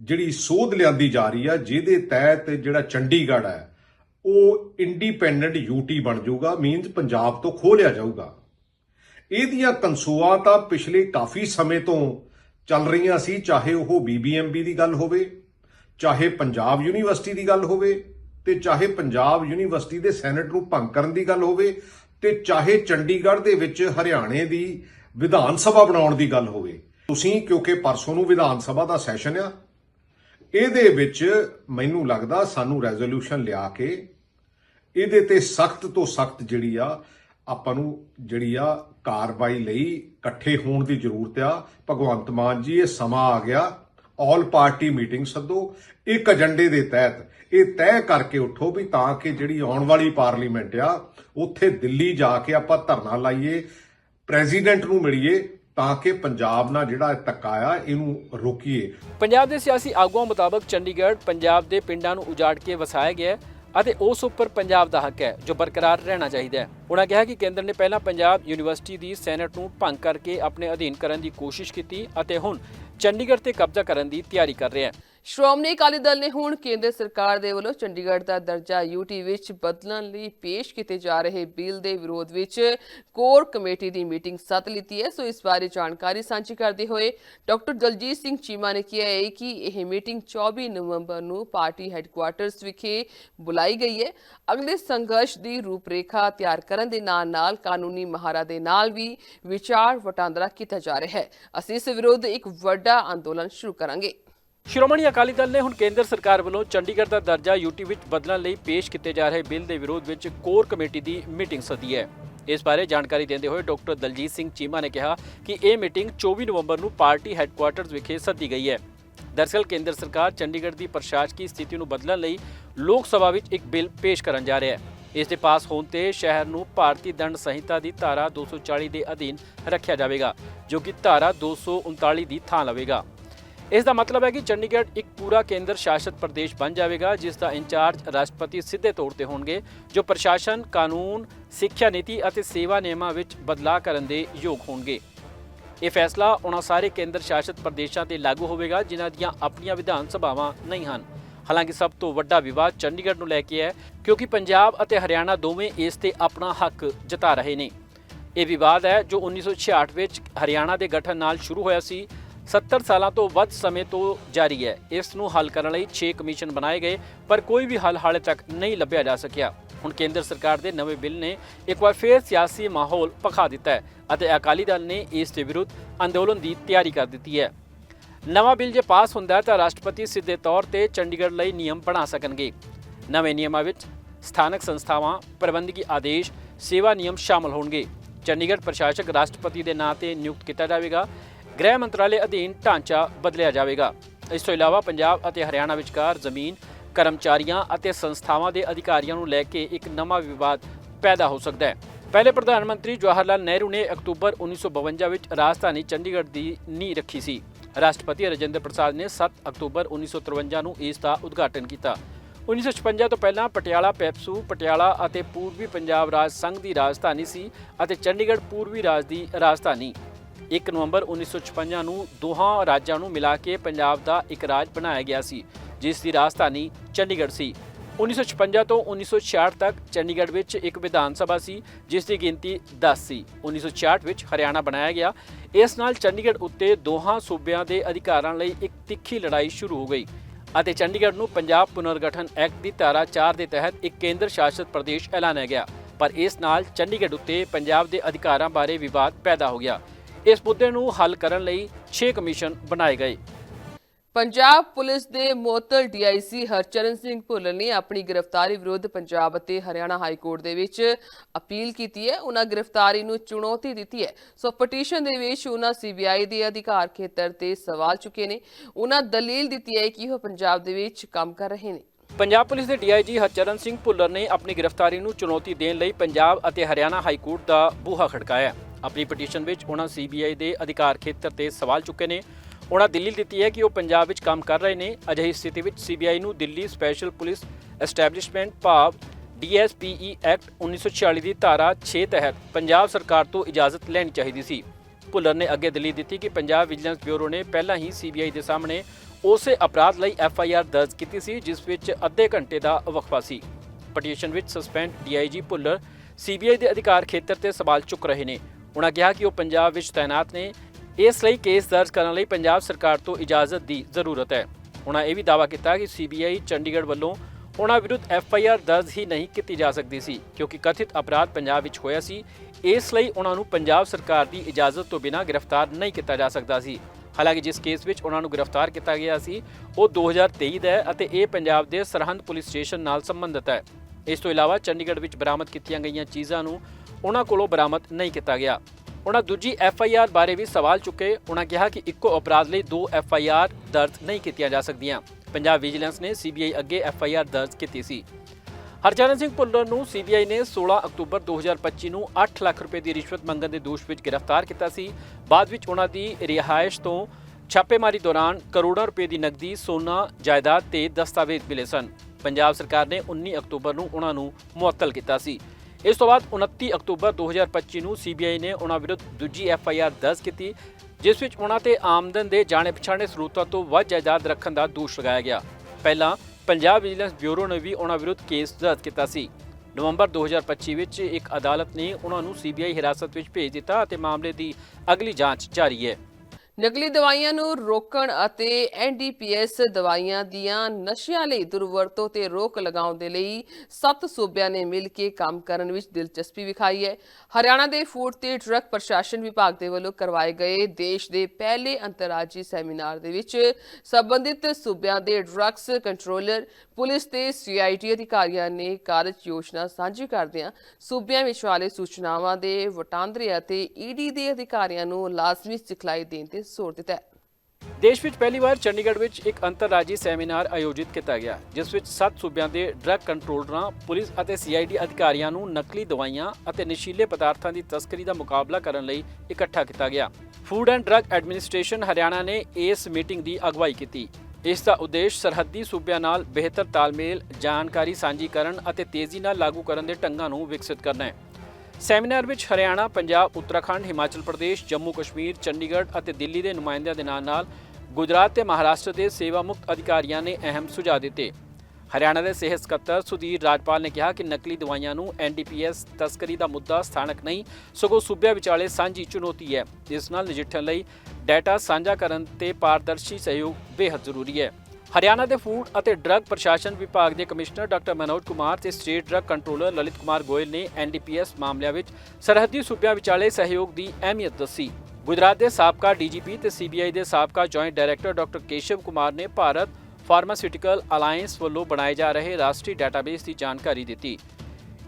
ਜਿਹੜੀ ਸੋਧ ਲਿਆਂਦੀ ਜਾ ਰਹੀ ਆ, ਜਿਹਦੇ ਤਹਿਤ ਜਿਹੜਾ ਚੰਡੀਗੜ੍ਹ ਹੈ, ਉਹ ਇੰਡੀਪੈਂਡੈਂਟ ਯੂਟੀ ਬਣ ਜਾਊਗਾ ਮੀਨਸ ਪੰਜਾਬ ਤੋਂ ਖੋਹ ਲਿਆ ਜਾਊਗਾ। ਇਹਦੀਆਂ ਕਨਸੂਆਂ ਤਾਂ ਪਿਛਲੇ ਕਾਫੀ ਸਮੇਂ ਤੋਂ ਚੱਲ ਰਹੀਆਂ ਸੀ, ਚਾਹੇ ਉਹ ਬੀਬੀਐਮਬੀ ਦੀ ਗੱਲ ਹੋਵੇ ਚਾਹੇ ਪੰਜਾਬ ਯੂਨੀਵਰਸਿਟੀ ਦੀ ਗੱਲ ਹੋਵੇ ਤੇ ਚਾਹੇ ਪੰਜਾਬ ਯੂਨੀਵਰਸਿਟੀ ਦੇ ਸੈਨੇਟ ਨੂੰ ਭੰਗ ਕਰਨ ਦੀ ਗੱਲ ਹੋਵੇ ਤੇ ਚਾਹੇ ਚੰਡੀਗੜ੍ਹ ਦੇ ਵਿੱਚ ਹਰਿਆਣੇ ਦੀ ਵਿਧਾਨ ਸਭਾ ਬਣਾਉਣ ਦੀ ਗੱਲ ਹੋਵੇ। ਤੁਸੀਂ ਕਿਉਂਕਿ ਪਰਸੋਂ ਨੂੰ ਵਿਧਾਨ ਸਭਾ ਦਾ ਸੈਸ਼ਨ ਆ, ਇਹਦੇ ਵਿੱਚ ਮੈਨੂੰ ਲੱਗਦਾ ਸਾਨੂੰ ਰੈਜ਼ੋਲੂਸ਼ਨ ਲਿਆ ਕੇ ਇਹਦੇ ਤੇ ਸਖਤ ਤੋਂ ਸਖਤ ਜਿਹੜੀ ਆ, ਆਪਾਂ ਨੂੰ ਜਿਹੜੀ ਆ ਕਾਰਵਾਈ ਲਈ ਇਕੱਠੇ ਹੋਣ ਦੀ ਜ਼ਰੂਰਤ ਆ। ਭਗਵੰਤ ਮਾਨ ਜੀ, ਇਹ ਸਮਾਂ ਆ ਗਿਆ। ਆਲ ਪਾਰਟੀ ਮੀਟਿੰਗ ਸੱਦੋ, ਇੱਕ ਏਜੰਡੇ ਦੇ ਤਹਿਤ। ਇਹ ਤੈਅ ਕਰਕੇ ਉੱਠੋ ਵੀ ਤਾਂ ਕਿ ਜਿਹੜੀ ਆਉਣ ਵਾਲੀ ਪਾਰਲੀਮੈਂਟ ਆ, ਉੱਥੇ ਦਿੱਲੀ ਜਾ ਕੇ ਆਪਾਂ ਧਰਨਾ ਲਾਈਏ, ਪ੍ਰੈਜ਼ੀਡੈਂਟ ਨੂੰ ਮਿਲੀਏ, ਤਾਂ ਕਿ ਪੰਜਾਬ ਨਾਲ ਜਿਹੜਾ ਧੱਕਾ ਆ, ਇਹਨੂੰ ਰੋਕੀਏ। ਪੰਜਾਬ ਦੇ ਸਿਆਸੀ ਆਗੂਆਂ ਮੁਤਾਬਕ ਚੰਡੀਗੜ੍ਹ ਪੰਜਾਬ ਦੇ ਪਿੰਡਾਂ ਨੂੰ ਉਜਾੜ ਕੇ ਵਸਾਇਆ ਗਿਆ ਅਤੇ ਉਸ ਉੱਪਰ ਪੰਜਾਬ ਦਾ ਹੱਕ ਹੈ, ਜੋ ਬਰਕਰਾਰ ਰਹਿਣਾ ਚਾਹੀਦਾ ਹੈ। ਉਹਨਾਂ ਕਿਹਾ ਕਿ ਕੇਂਦਰ ਨੇ ਪਹਿਲਾਂ ਪੰਜਾਬ ਯੂਨੀਵਰਸਿਟੀ ਦੀ ਸੈਨੇਟ ਨੂੰ ਭੰਗ ਕਰਕੇ ਆਪਣੇ ਅਧੀਨ ਕਰਨ ਦੀ ਕੋਸ਼ਿਸ਼ ਕੀਤੀ ਅਤੇ ਹੁਣ ਚੰਡੀਗੜ੍ਹ ਤੇ ਕਬਜ਼ਾ ਕਰਨ ਦੀ ਤਿਆਰੀ ਕਰ ਰਿਹਾ ਹੈ ਸ਼੍ਰੋਮਣੀ ਅਕਾਲੀ ਦਲ ਨੇ ਹੁਣ ਕੇਂਦਰ ਸਰਕਾਰ ਦੇ ਵੱਲੋਂ ਚੰਡੀਗੜ੍ਹ ਦਾ ਦਰਜਾ ਯੂਟੀ ਵਿੱਚ ਬਦਲਣ ਲਈ ਪੇਸ਼ ਕੀਤੇ ਜਾ ਰਹੇ ਬਿੱਲ ਦੇ ਵਿਰੋਧ ਵਿੱਚ ਕੋਰ ਕਮੇਟੀ ਦੀ ਮੀਟਿੰਗ ਸੱਦ ਲਈ ਹੈ। ਸੋ ਇਸ ਬਾਰੇ ਜਾਣਕਾਰੀ ਸਾਂਝੀ ਕਰਦੇ ਹੋਏ ਡਾਕਟਰ ਦਲਜੀਤ ਸਿੰਘ ਚੀਮਾ ਨੇ ਕਿਹਾ ਹੈ ਕਿ ਇਹ ਮੀਟਿੰਗ 24 ਨਵੰਬਰ ਨੂੰ ਪਾਰਟੀ ਹੈੱਡਕੁਆਰਟਰਸ ਵਿਖੇ ਬੁਲਾਈ ਗਈ ਹੈ। ਅਗਲੇ ਸੰਘਰਸ਼ ਦੀ ਰੂਪਰੇਖਾ ਤਿਆਰ ਕਰਨ ਦੇ ਨਾਲ ਨਾਲ ਕਾਨੂੰਨੀ ਮਹਾਰਾ ਦੇ ਨਾਲ ਵੀ ਵਿਚਾਰ ਵਟਾਂਦਰਾ ਕੀਤਾ ਜਾ ਰਿਹਾ ਹੈ। ਅਸੀਂ ਇਸ ਵਿਰੁੱਧ ਇੱਕ ਵੱਡਾ ਅੰਦੋਲਨ ਸ਼ੁਰੂ ਕਰਾਂਗੇ। ਸ਼੍ਰੋਮਣੀ ਅਕਾਲੀ ਦਲ ਨੇ ਹੁਣ ਕੇਂਦਰ ਸਰਕਾਰ ਵੱਲੋਂ ਚੰਡੀਗੜ੍ਹ ਦਾ ਦਰਜਾ ਯੂਟੀ ਵਿੱਚ ਬਦਲਣ ਲਈ ਪੇਸ਼ ਕੀਤੇ ਜਾ ਰਹੇ ਬਿੱਲ ਦੇ ਵਿਰੋਧ ਵਿੱਚ ਕੋਰ ਕਮੇਟੀ ਦੀ ਮੀਟਿੰਗ ਸੱਦੀ ਹੈ। ਇਸ ਬਾਰੇ ਜਾਣਕਾਰੀ ਦਿੰਦੇ ਹੋਏ ਡਾਕਟਰ ਦਲਜੀਤ ਸਿੰਘ ਚੀਮਾ ਨੇ ਕਿਹਾ ਕਿ ਇਹ ਮੀਟਿੰਗ 24 ਨਵੰਬਰ ਨੂੰ ਪਾਰਟੀ ਹੈੱਡਕੁਆਰਟਰਸ ਵਿਖੇ ਸੱਦੀ ਗਈ ਹੈ। ਦਰਅਸਲ ਕੇਂਦਰ ਸਰਕਾਰ ਚੰਡੀਗੜ੍ਹ ਦੀ ਪ੍ਰਸ਼ਾਸਕੀ ਸਥਿਤੀ ਨੂੰ ਬਦਲਣ ਲਈ ਲੋਕ ਸਭਾ ਵਿੱਚ ਇੱਕ ਬਿੱਲ ਪੇਸ਼ ਕਰਨ ਜਾ ਰਿਹਾ ਹੈ। ਇਸ ਦੇ ਪਾਸ ਹੋਣ ਤੇ ਸ਼ਹਿਰ ਨੂੰ ਭਾਰਤੀ ਦੰਡ ਸੰਹਿਤਾ ਦੀ ਧਾਰਾ 240 ਦੇ ਅਧੀਨ ਰੱਖਿਆ ਜਾਵੇਗਾ, ਜੋ ਕਿ ਧਾਰਾ 239 ਦੀ ਥਾਂ ਲਵੇਗਾ। ਇਸ ਦਾ ਮਤਲਬ ਹੈ ਕਿ ਚੰਡੀਗੜ੍ਹ ਇੱਕ ਪੂਰਾ ਕੇਂਦਰ ਸ਼ਾਸਿਤ ਪ੍ਰਦੇਸ਼ ਬਣ ਜਾਵੇਗਾ, ਜਿਸ ਦਾ ਇੰਚਾਰਜ ਰਾਸ਼ਟਰਪਤੀ ਸਿੱਧੇ ਤੌਰ ਤੇ ਹੋਣਗੇ, ਜੋ ਪ੍ਰਸ਼ਾਸਨ, ਕਾਨੂੰਨ, ਸਿੱਖਿਆ ਨੀਤੀ ਅਤੇ ਸੇਵਾ ਨਿਯਮਾਂ ਵਿੱਚ ਬਦਲਾਅ ਕਰਨ ਦੇ ਯੋਗ ਹੋਣਗੇ। ਇਹ ਫੈਸਲਾ ਉਹਨਾਂ ਸਾਰੇ ਕੇਂਦਰ ਸ਼ਾਸਿਤ ਪ੍ਰਦੇਸ਼ਾਂ ਤੇ ਲਾਗੂ ਹੋਵੇਗਾ, ਜਿਨ੍ਹਾਂ ਦੀਆਂ ਆਪਣੀਆਂ ਵਿਧਾਨ ਸਭਾਵਾਂ ਨਹੀਂ ਹਨ। ਹਾਲਾਂਕਿ ਸਭ ਤੋਂ ਵੱਡਾ ਵਿਵਾਦ ਚੰਡੀਗੜ੍ਹ ਨੂੰ ਲੈ ਕੇ ਹੈ, ਕਿਉਂਕਿ ਪੰਜਾਬ ਅਤੇ ਹਰਿਆਣਾ ਦੋਵੇਂ ਇਸ ਤੇ ਆਪਣਾ ਹੱਕ ਜਤਾ ਰਹੇ ਨੇ। ਇਹ ਵਿਵਾਦ ਹੈ ਜੋ 1966 ਵਿੱਚ ਹਰਿਆਣਾ ਦੇ ਗਠਨ ਨਾਲ ਸ਼ੁਰੂ ਹੋਇਆ ਸੀ 70 ਸਾਲਾਂ ਤੋਂ ਵੱਧ ਸਮੇਂ ਤੋਂ ਜਾਰੀ ਹੈ। ਇਸ ਨੂੰ ਹੱਲ ਕਰਨ ਲਈ 6 ਕਮਿਸ਼ਨ ਬਣਾਏ ਗਏ, ਪਰ ਕੋਈ ਵੀ ਹੱਲ ਹਾਲੇ ਤੱਕ ਨਹੀਂ ਲੱਭਿਆ ਜਾ ਸਕਿਆ। ਹੁਣ ਕੇਂਦਰ ਸਰਕਾਰ ਦੇ ਨਵੇਂ ਬਿੱਲ ਨੇ ਇੱਕ ਵਾਰ ਫੇਰ ਸਿਆਸੀ ਮਾਹੌਲ ਪਖਾ ਦਿੱਤਾ ਹੈ ਅਤੇ ਅਕਾਲੀ ਦਲ ਨੇ ਇਸ ਦੇ ਵਿਰੁੱਧ ਅੰਦੋਲਨ ਦੀ ਤਿਆਰੀ ਕਰ ਦਿੱਤੀ ਹੈ। ਨਵਾਂ ਬਿੱਲ ਜੇ ਪਾਸ ਹੁੰਦਾ ਤਾਂ ਰਾਸ਼ਟਰਪਤੀ ਸਿੱਧੇ ਤੌਰ ਤੇ ਚੰਡੀਗੜ੍ਹ ਲਈ ਨਿਯਮ ਬਣਾ ਸਕਣਗੇ। ਨਵੇਂ ਨਿਯਮਾਂ ਵਿੱਚ ਸਥਾਨਕ ਸੰਸਥਾਵਾਂ, ਪ੍ਰਬੰਧਕੀ ਆਦੇਸ਼, ਸੇਵਾ ਨਿਯਮ ਸ਼ਾਮਲ ਹੋਣਗੇ। ਚੰਡੀਗੜ੍ਹ ਪ੍ਰਸ਼ਾਸਕ ਰਾਸ਼ਟਰਪਤੀ ਦੇ ਨਾਂ ਤੇ ਨਿਯੁਕਤ ਕੀਤਾ ਜਾਵੇਗਾ। ਗ੍ਰਹਿ ਮੰਤਰਾਲੇ ਅਧੀਨ ਢਾਂਚਾ ਬਦਲਿਆ ਜਾਵੇਗਾ। ਇਸ ਤੋਂ ਇਲਾਵਾ ਪੰਜਾਬ ਅਤੇ ਹਰਿਆਣਾ ਵਿਚਕਾਰ ਜ਼ਮੀਨ, ਕਰਮਚਾਰੀਆਂ ਅਤੇ ਸੰਸਥਾਵਾਂ ਦੇ ਅਧਿਕਾਰੀਆਂ ਨੂੰ ਲੈ ਕੇ ਇੱਕ ਨਵਾਂ ਵਿਵਾਦ ਪੈਦਾ ਹੋ ਸਕਦਾ ਹੈ। ਪਹਿਲੇ ਪ੍ਰਧਾਨ ਮੰਤਰੀ ਜਵਾਹਰ ਲਾਲ ਨਹਿਰੂ ਨੇ ਅਕਤੂਬਰ 1952 ਵਿੱਚ ਰਾਜਧਾਨੀ ਚੰਡੀਗੜ੍ਹ ਦੀ ਨੀਂਹ ਰੱਖੀ ਸੀ। ਰਾਸ਼ਟਰਪਤੀ ਰਜਿੰਦਰ ਪ੍ਰਸਾਦ ਨੇ 7 ਅਕਤੂਬਰ 1953 ਨੂੰ ਇਸ ਦਾ ਉਦਘਾਟਨ ਕੀਤਾ। 1956 ਤੋਂ ਪਹਿਲਾਂ ਪਟਿਆਲਾ ਪੈਪਸੂ, ਪਟਿਆਲਾ ਅਤੇ ਪੂਰਬੀ ਪੰਜਾਬ ਰਾਜ ਸੰਘ ਦੀ ਰਾਜਧਾਨੀ ਸੀ ਅਤੇ ਚੰਡੀਗੜ੍ਹ ਪੂਰਬੀ ਰਾਜ ਦੀ ਰਾਜਧਾਨੀ। 1 ਨਵੰਬਰ 1956 ਨੂੰ ਦੋਹਾਂ ਰਾਜਾਂ ਨੂੰ ਮਿਲਾ ਕੇ ਪੰਜਾਬ ਦਾ ਇੱਕ ਰਾਜ ਬਣਾਇਆ ਗਿਆ ਸੀ, ਜਿਸ ਦੀ ਰਾਜਧਾਨੀ ਚੰਡੀਗੜ੍ਹ ਸੀ। 1956 ਤੋਂ 1966 ਤੱਕ ਚੰਡੀਗੜ੍ਹ ਵਿੱਚ ਇੱਕ ਵਿਧਾਨ ਸਭਾ ਸੀ, ਜਿਸ ਦੀ ਗਿਣਤੀ 10 ਸੀ। 1966 ਵਿੱਚ ਹਰਿਆਣਾ ਬਣਾਇਆ ਗਿਆ। ਇਸ ਨਾਲ ਚੰਡੀਗੜ੍ਹ ਉੱਤੇ ਦੋਹਾਂ ਸੂਬਿਆਂ ਦੇ ਅਧਿਕਾਰਾਂ ਲਈ ਇੱਕ ਤਿੱਖੀ ਲੜਾਈ ਸ਼ੁਰੂ ਹੋ ਗਈ ਅਤੇ ਚੰਡੀਗੜ੍ਹ ਨੂੰ ਪੰਜਾਬ ਪੁਨਰਗਠਨ ਐਕਟ ਦੀ ਧਾਰਾ 4 ਦੇ ਤਹਿਤ ਇੱਕ ਕੇਂਦਰ ਸ਼ਾਸਿਤ ਪ੍ਰਦੇਸ਼ ਐਲਾਨਿਆ ਗਿਆ। ਪਰ ਇਸ ਨਾਲ ਚੰਡੀਗੜ੍ਹ ਉੱਤੇ ਪੰਜਾਬ ਦੇ ਅਧਿਕਾਰਾਂ ਬਾਰੇ ਵਿਵਾਦ ਪੈਦਾ ਹੋ ਗਿਆ। ਇਸ ਮੁੱਦੇ ਨੂੰ ਹੱਲ ਕਰਨ ਲਈ 6 ਕਮਿਸ਼ਨ ਬਣਾਏ ਗਏ। ਪੰਜਾਬ ਪੁਲਿਸ ਦੇ ਮੋਤਲ ਡੀਆਈਸੀ ਹਰਚਰਨ ਸਿੰਘ ਭੁੱਲਰ ਨੇ ਆਪਣੀ ਗ੍ਰਿਫਤਾਰੀ ਵਿਰੁੱਧ ਪੰਜਾਬ ਅਤੇ ਹਰਿਆਣਾ ਹਾਈ ਕੋਰਟ ਦੇ ਵਿੱਚ ਅਪੀਲ ਕੀਤੀ ਹੈ। ਉਹਨਾਂ ਗ੍ਰਿਫਤਾਰੀ ਨੂੰ ਚੁਣੌਤੀ ਦਿੱਤੀ ਹੈ। ਸੋ ਪਟੀਸ਼ਨ ਦੇ ਵਿੱਚ ਉਹਨਾਂ ਸੀਬੀਆਈ ਦੇ ਅਧਿਕਾਰ ਖੇਤਰ ਤੇ ਸਵਾਲ ਚੁੱਕੇ ਨੇ। ਉਹਨਾਂ ਦਲੀਲ ਦਿੱਤੀ ਹੈ ਕਿ ਉਹ ਪੰਜਾਬ ਦੇ ਵਿੱਚ ਕੰਮ ਕਰ ਰਹੇ ਨੇ। ਪੰਜਾਬ ਪੁਲਿਸ ਦੇ ਡੀਆਈਜੀ ਹਰਚਰਨ ਸਿੰਘ ਭੁੱਲਰ ਨੇ ਆਪਣੀ ਗ੍ਰਿਫਤਾਰੀ ਨੂੰ ਚੁਣੌਤੀ ਦੇਣ ਲਈ ਪੰਜਾਬ ਅਤੇ ਹਰਿਆਣਾ ਹਾਈ ਕੋਰਟ ਦਾ ਬੂਹਾ ਖੜਕਾਇਆ। ਆਪਣੀ ਪਟੀਸ਼ਨ ਵਿੱਚ ਉਹਨਾਂ ਸੀਬੀਆਈ ਦੇ ਅਧਿਕਾਰ ਖੇਤਰ ਤੇ ਸਵਾਲ ਚੁੱਕੇ ਨੇ। ਉਹਨਾਂ ਦਿੱਲੀ ਦਿੱਤੀ ਹੈ ਕਿ ਉਹ ਪੰਜਾਬ ਵਿੱਚ ਕੰਮ ਕਰ ਰਹੇ ਨੇ। ਅਜਿਹੀ ਸਥਿਤੀ ਵਿੱਚ ਸੀਬੀਆਈ ਨੂੰ ਦਿੱਲੀ ਸਪੈਸ਼ਲ ਪੁਲਿਸ ਐਸਟੈਬਲਿਸ਼ਮੈਂਟ ਭਾਵ ਡੀਐਸਪੀਈ ਐਕਟ 1946 ਦੀ ਧਾਰਾ 6 ਤਹਿਤ ਪੰਜਾਬ ਸਰਕਾਰ ਤੋਂ ਇਜਾਜ਼ਤ ਲੈਣੀ ਚਾਹੀਦੀ ਸੀ। ਭੁੱਲਰ ਨੇ ਅੱਗੇ ਦਲੀਲ ਦਿੱਤੀ ਕਿ ਪੰਜਾਬ ਵਿਜੀਲੈਂਸ ਬਿਊਰੋ ਨੇ ਪਹਿਲਾਂ ਹੀ ਸੀਬੀਆਈ ਦੇ ਸਾਹਮਣੇ ਉਸੇ ਅਪਰਾਧ ਲਈ ਐਫਆਈਆਰ ਦਰਜ ਕੀਤੀ ਸੀ, ਜਿਸ ਵਿੱਚ ਅੱਧੇ ਘੰਟੇ ਦਾ ਵਕਫਾ ਸੀ। ਪਟੀਸ਼ਨ ਵਿੱਚ ਸਸਪੈਂਡ ਡੀਆਈਜੀ ਭੁੱਲਰ ਸੀਬੀਆਈ ਦੇ ਅਧਿਕਾਰ ਖੇਤਰ ਤੇ ਸਵਾਲ ਚੁੱਕ ਰਹੇ ਨੇ। ਉਹਨਾਂ ਕਿਹਾ ਕਿ ਉਹ ਪੰਜਾਬ ਵਿੱਚ ਤਾਇਨਾਤ ਨੇ। ਇਸ ਲਈ ਕੇਸ ਦਰਜ ਕਰਨ ਲਈ ਪੰਜਾਬ ਸਰਕਾਰ ਤੋਂ ਇਜਾਜ਼ਤ ਦੀ ਜ਼ਰੂਰਤ ਹੈ। ਉਹਨਾਂ ਇਹ ਵੀ ਦਾਅਵਾ ਕੀਤਾ ਕਿ ਸੀਬੀਆਈ ਚੰਡੀਗੜ੍ਹ ਵੱਲੋਂ ਉਹਨਾਂ ਵਿਰੁੱਧ ਐਫ ਆਈ ਆਰ ਦਰਜ ਹੀ ਨਹੀਂ ਕੀਤੀ ਜਾ ਸਕਦੀ ਸੀ, ਕਿਉਂਕਿ ਕਥਿਤ ਅਪਰਾਧ ਪੰਜਾਬ ਵਿੱਚ ਹੋਇਆ ਸੀ। ਇਸ ਲਈ ਉਹਨਾਂ ਨੂੰ ਪੰਜਾਬ ਸਰਕਾਰ ਦੀ ਇਜਾਜ਼ਤ ਤੋਂ ਬਿਨਾਂ ਗ੍ਰਿਫਤਾਰ ਨਹੀਂ ਕੀਤਾ ਜਾ ਸਕਦਾ ਸੀ। ਹਾਲਾਂਕਿ ਜਿਸ ਕੇਸ ਵਿੱਚ ਉਹਨਾਂ ਨੂੰ ਗ੍ਰਿਫਤਾਰ ਕੀਤਾ ਗਿਆ ਸੀ, ਉਹ 2023 ਦਾ ਹੈ ਅਤੇ ਇਹ ਪੰਜਾਬ ਦੇ ਸਰਹੰਦ ਪੁਲਿਸ ਸਟੇਸ਼ਨ ਨਾਲ ਸੰਬੰਧਿਤ ਹੈ। ਇਸ ਤੋਂ ਇਲਾਵਾ ਚੰਡੀਗੜ੍ਹ ਵਿੱਚ ਬਰਾਮਦ ਕੀਤੀਆਂ ਗਈਆਂ ਚੀਜ਼ਾਂ ਨੂੰ ਉਹਨਾਂ ਕੋਲੋਂ ਬਰਾਮਦ ਨਹੀਂ ਕੀਤਾ ਗਿਆ। ਉਹਨਾਂ ਦੂਜੀ ਐਫ ਆਈ ਆਰ ਬਾਰੇ ਵੀ ਸਵਾਲ ਚੁੱਕੇ। ਉਹਨਾਂ ਕਿਹਾ ਕਿ ਇੱਕੋ ਅਪਰਾਧ ਲਈ ਦੋ ਐਫ ਆਈ ਆਰ ਦਰਜ ਨਹੀਂ ਕੀਤੀਆਂ ਜਾ ਸਕਦੀਆਂ। ਪੰਜਾਬ ਵਿਜੀਲੈਂਸ ਨੇ ਸੀਬੀਆਈ ਅੱਗੇ ਐਫ ਆਈ ਆਰ ਦਰਜ ਕੀਤੀ ਸੀ। ਹਰਚਰਨ ਸਿੰਘ ਭੁੱਲਰ ਨੂੰ ਸੀਬੀਆਈ ਨੇ 16 ਅਕਤੂਬਰ 2025 ਨੂੰ 8 ਲੱਖ ਰੁਪਏ ਦੀ ਰਿਸ਼ਵਤ ਮੰਗਣ ਦੇ ਦੋਸ਼ ਵਿੱਚ ਗ੍ਰਿਫਤਾਰ ਕੀਤਾ ਸੀ। ਬਾਅਦ ਵਿੱਚ ਉਹਨਾਂ ਦੀ ਰਿਹਾਇਸ਼ ਤੋਂ ਛਾਪੇਮਾਰੀ ਦੌਰਾਨ ਕਰੋੜਾਂ ਰੁਪਏ ਦੀ ਨਕਦੀ, ਸੋਨਾ, ਜਾਇਦਾਦ ਤੇ ਦਸਤਾਵੇਜ਼ ਮਿਲੇ ਸਨ। ਪੰਜਾਬ ਸਰਕਾਰ ਨੇ 19 ਅਕਤੂਬਰ ਨੂੰ ਉਹਨਾਂ ਨੂੰ ਮੁਅੱਤਲ ਕੀਤਾ ਸੀ। ਇਸ ਤੋਂ ਬਾਅਦ 29 ਅਕਤੂਬਰ 2025 ਨੂੰ ਸੀਬੀਆਈ ਨੇ ਉਹਨਾਂ ਵਿਰੁੱਧ ਦੂਜੀ ਐਫ ਆਈ ਆਰ ਦਰਜ ਕੀਤੀ, ਜਿਸ ਵਿੱਚ ਉਹਨਾਂ ਤੇ ਆਮਦਨ ਦੇ ਜਾਣੇ ਪਛਾਣੇ ਸਰੋਤਾਂ ਤੋਂ ਵੱਧ ਜਾਇਦਾਦ ਰੱਖਣ ਦਾ ਦੋਸ਼ ਲਗਾਇਆ ਗਿਆ। ਪਹਿਲਾਂ ਪੰਜਾਬ ਵਿਜੀਲੈਂਸ ਬਿਊਰੋ ਨੇ ਵੀ ਉਹਨਾਂ ਵਿਰੁੱਧ ਕੇਸ ਦਰਜ ਕੀਤਾ ਸੀ। ਨਵੰਬਰ 2025 ਵਿੱਚ ਇੱਕ ਅਦਾਲਤ ਨੇ ਉਹਨਾਂ ਨੂੰ ਸੀਬੀਆਈ ਹਿਰਾਸਤ ਵਿੱਚ ਭੇਜ ਦਿੱਤਾ ਅਤੇ ਮਾਮਲੇ ਦੀ ਅਗਲੀ ਜਾਂਚ ਜਾਰੀ ਹੈ। ਨਕਲੀ ਦਵਾਈਆਂ ਨੂੰ ਰੋਕਣ ਅਤੇ ਐਨਡੀਪੀਐਸ ਦਵਾਈਆਂ ਦੀਆਂ ਨਸ਼ਿਆਂ ਲਈ ਦੁਰਵਰਤੋਂ ਤੇ ਰੋਕ ਲਗਾਉਣ ਦੇ ਲਈ ਸੱਤ ਸੂਬਿਆਂ ਨੇ ਮਿਲ ਕੇ ਕੰਮ ਕਰਨ ਵਿੱਚ ਦਿਲਚਸਪੀ ਵਿਖਾਈ ਹੈ। ਹਰਿਆਣਾ ਦੇ ਫੂਡ ਤੇ ਡਰੱਗ ਪ੍ਰਸ਼ਾਸਨ ਵਿਭਾਗ ਦੇ ਵੱਲੋਂ ਕਰਵਾਏ ਗਏ ਦੇਸ਼ ਦੇ ਪਹਿਲੇ ਅੰਤਰਰਾਜੀ ਸੈਮੀਨਾਰ ਦੇ ਵਿੱਚ ਸਬੰਧਿਤ ਸੂਬਿਆਂ ਦੇ ਡਰੱਗਸ ਕੰਟਰੋਲਰ, ਪੁਲਿਸ ਤੇ ਸੀਆਈਟੀ ਅਧਿਕਾਰੀਆਂ ਨੇ ਕਾਰਜ ਯੋਜਨਾ ਸਾਂਝੀ ਕਰਦਿਆਂ ਸੂਬਿਆਂ ਵਿੱਚ ਵਾਲੇ ਸੂਚਨਾਵਾਂ ਦੇ ਵਟਾਂਦਰੇ ਅਤੇ ਈਡੀ ਦੇ ਅਧਿਕਾਰੀਆਂ ਨੂੰ ਲਾਜ਼ਮੀ ਸਿਖਲਾਈ ਦੇਣ ਤੇ ਜ਼ੋਰ ਦਿੱਤਾ ਹੈ। ਦੇਸ਼ ਵਿੱਚ ਪਹਿਲੀ ਵਾਰ ਚੰਡੀਗੜ੍ਹ ਵਿੱਚ ਇੱਕ ਅੰਤਰਰਾਜੀ ਸੈਮੀਨਾਰ ਆਯੋਜਿਤ ਕੀਤਾ ਗਿਆ, ਜਿਸ ਵਿੱਚ ਸੱਤ ਸੂਬਿਆਂ ਦੇ ਡਰੱਗ ਕੰਟਰੋਲਰਾਂ, ਪੁਲਿਸ ਅਤੇ ਸੀਆਈਡੀ ਅਧਿਕਾਰੀਆਂ ਨੂੰ ਨਕਲੀ ਦਵਾਈਆਂ ਅਤੇ ਨਸ਼ੀਲੇ ਪਦਾਰਥਾਂ ਦੀ ਤਸਕਰੀ ਦਾ ਮੁਕਾਬਲਾ ਕਰਨ ਲਈ ਇਕੱਠਾ ਕੀਤਾ ਗਿਆ। Food and drug administration Haryana ਨੇ ਇਸ ਮੀਟਿੰਗ ਦੀ ਅਗਵਾਈ ਕੀਤੀ। ਇਸ ਦਾ ਉਦੇਸ਼ ਸਰਹੱਦੀ ਸੂਬਿਆਂ ਨਾਲ ਬਿਹਤਰ ਤਾਲਮੇਲ, ਜਾਣਕਾਰੀ ਸਾਂਝੀ ਕਰਨ ਅਤੇ ਤੇਜ਼ੀ ਨਾਲ ਲਾਗੂ ਕਰਨ ਦੇ ਢੰਗਾਂ ਨੂੰ ਵਿਕਸਿਤ ਕਰਨਾ ਹੈ। ਸੈਮੀਨਾਰ ਵਿੱਚ ਹਰਿਆਣਾ, ਪੰਜਾਬ, ਉੱਤਰਾਖੰਡ, ਹਿਮਾਚਲ ਪ੍ਰਦੇਸ਼, ਜੰਮੂ ਕਸ਼ਮੀਰ, ਚੰਡੀਗੜ੍ਹ ਅਤੇ ਦਿੱਲੀ ਦੇ ਨੁਮਾਇੰਦਿਆਂ ਦੇ ਨਾਲ-ਨਾਲ ਗੁਜਰਾਤ ਤੇ ਮਹਾਰਾਸ਼ਟਰ ਦੇ ਸੇਵਾ ਮੁਕਤ ਅਧਿਕਾਰੀਆਂ ਨੇ ਅਹਿਮ ਸੁਝਾਅ ਦਿੱਤੇ। ਹਰਿਆਣਾ ਦੇ ਸਿਹਤ ਸਕੱਤਰ ਸੁਧੀਰ ਰਾਜਪਾਲ ਨੇ ਕਿਹਾ ਕਿ ਨਕਲੀ ਦਵਾਈਆਂ ਨੂੰ ਐਨਡੀਪੀਐਸ ਤਸਕਰੀ ਦਾ ਮੁੱਦਾ ਸਥਾਨਕ ਨਹੀਂ ਸਗੋਂ ਸੂਬਿਆਂ ਵਿਚਾਲੇ ਸਾਂਝੀ ਚੁਣੌਤੀ ਹੈ ਇਸ ਨਾਲ ਨਜਿੱਠਣ ਲਈ ਡਾਟਾ ਸਾਂਝਾ ਕਰਨ ਤੇ ਪਾਰਦਰਸ਼ੀ ਸਹਿਯੋਗ ਬੇहद ਜ਼ਰੂਰੀ ਹੈ ਹਰਿਆਣਾ ਦੇ ਫੂਡ ਅਤੇ ਡਰੱਗ ਪ੍ਰਸ਼ਾਸਨ ਵਿਭਾਗ ਦੇ ਕਮਿਸ਼ਨਰ ਡਾਕਟਰ ਮਨੋਜ ਕੁਮਾਰ ਤੇ state drug controller Lalit Kumar Goyal ਨੇ ਐਨਡੀਪੀਐਸ ਮਾਮਲਿਆਂ ਵਿੱਚ ਸਰਹੱਦੀ ਸੂਬਿਆਂ ਵਿਚਾਲੇ ਸਹਿਯੋਗ ਦੀ ਅਹਿਮੀਅਤ ਦੱਸੀ। ਗੁਜਰਾਤ ਦੇ ਸਾਬਕਾ ਡੀਜੀਪੀ ਤੇ ਸੀਬੀਆਈ ਦੇ ਸਾਬਕਾ joint director doctor Keshav Kumar ਨੇ ਭਾਰਤ ਫਾਰਮਾਸਿਊਟੀਕਲ ਅਲਾਈਅੰਸ ਵੱਲੋਂ ਬਣਾਏ ਜਾ ਰਹੇ ਰਾਸ਼ਟਰੀ ਡਾਟਾਬੇਸ ਦੀ ਜਾਣਕਾਰੀ ਦਿੱਤੀ।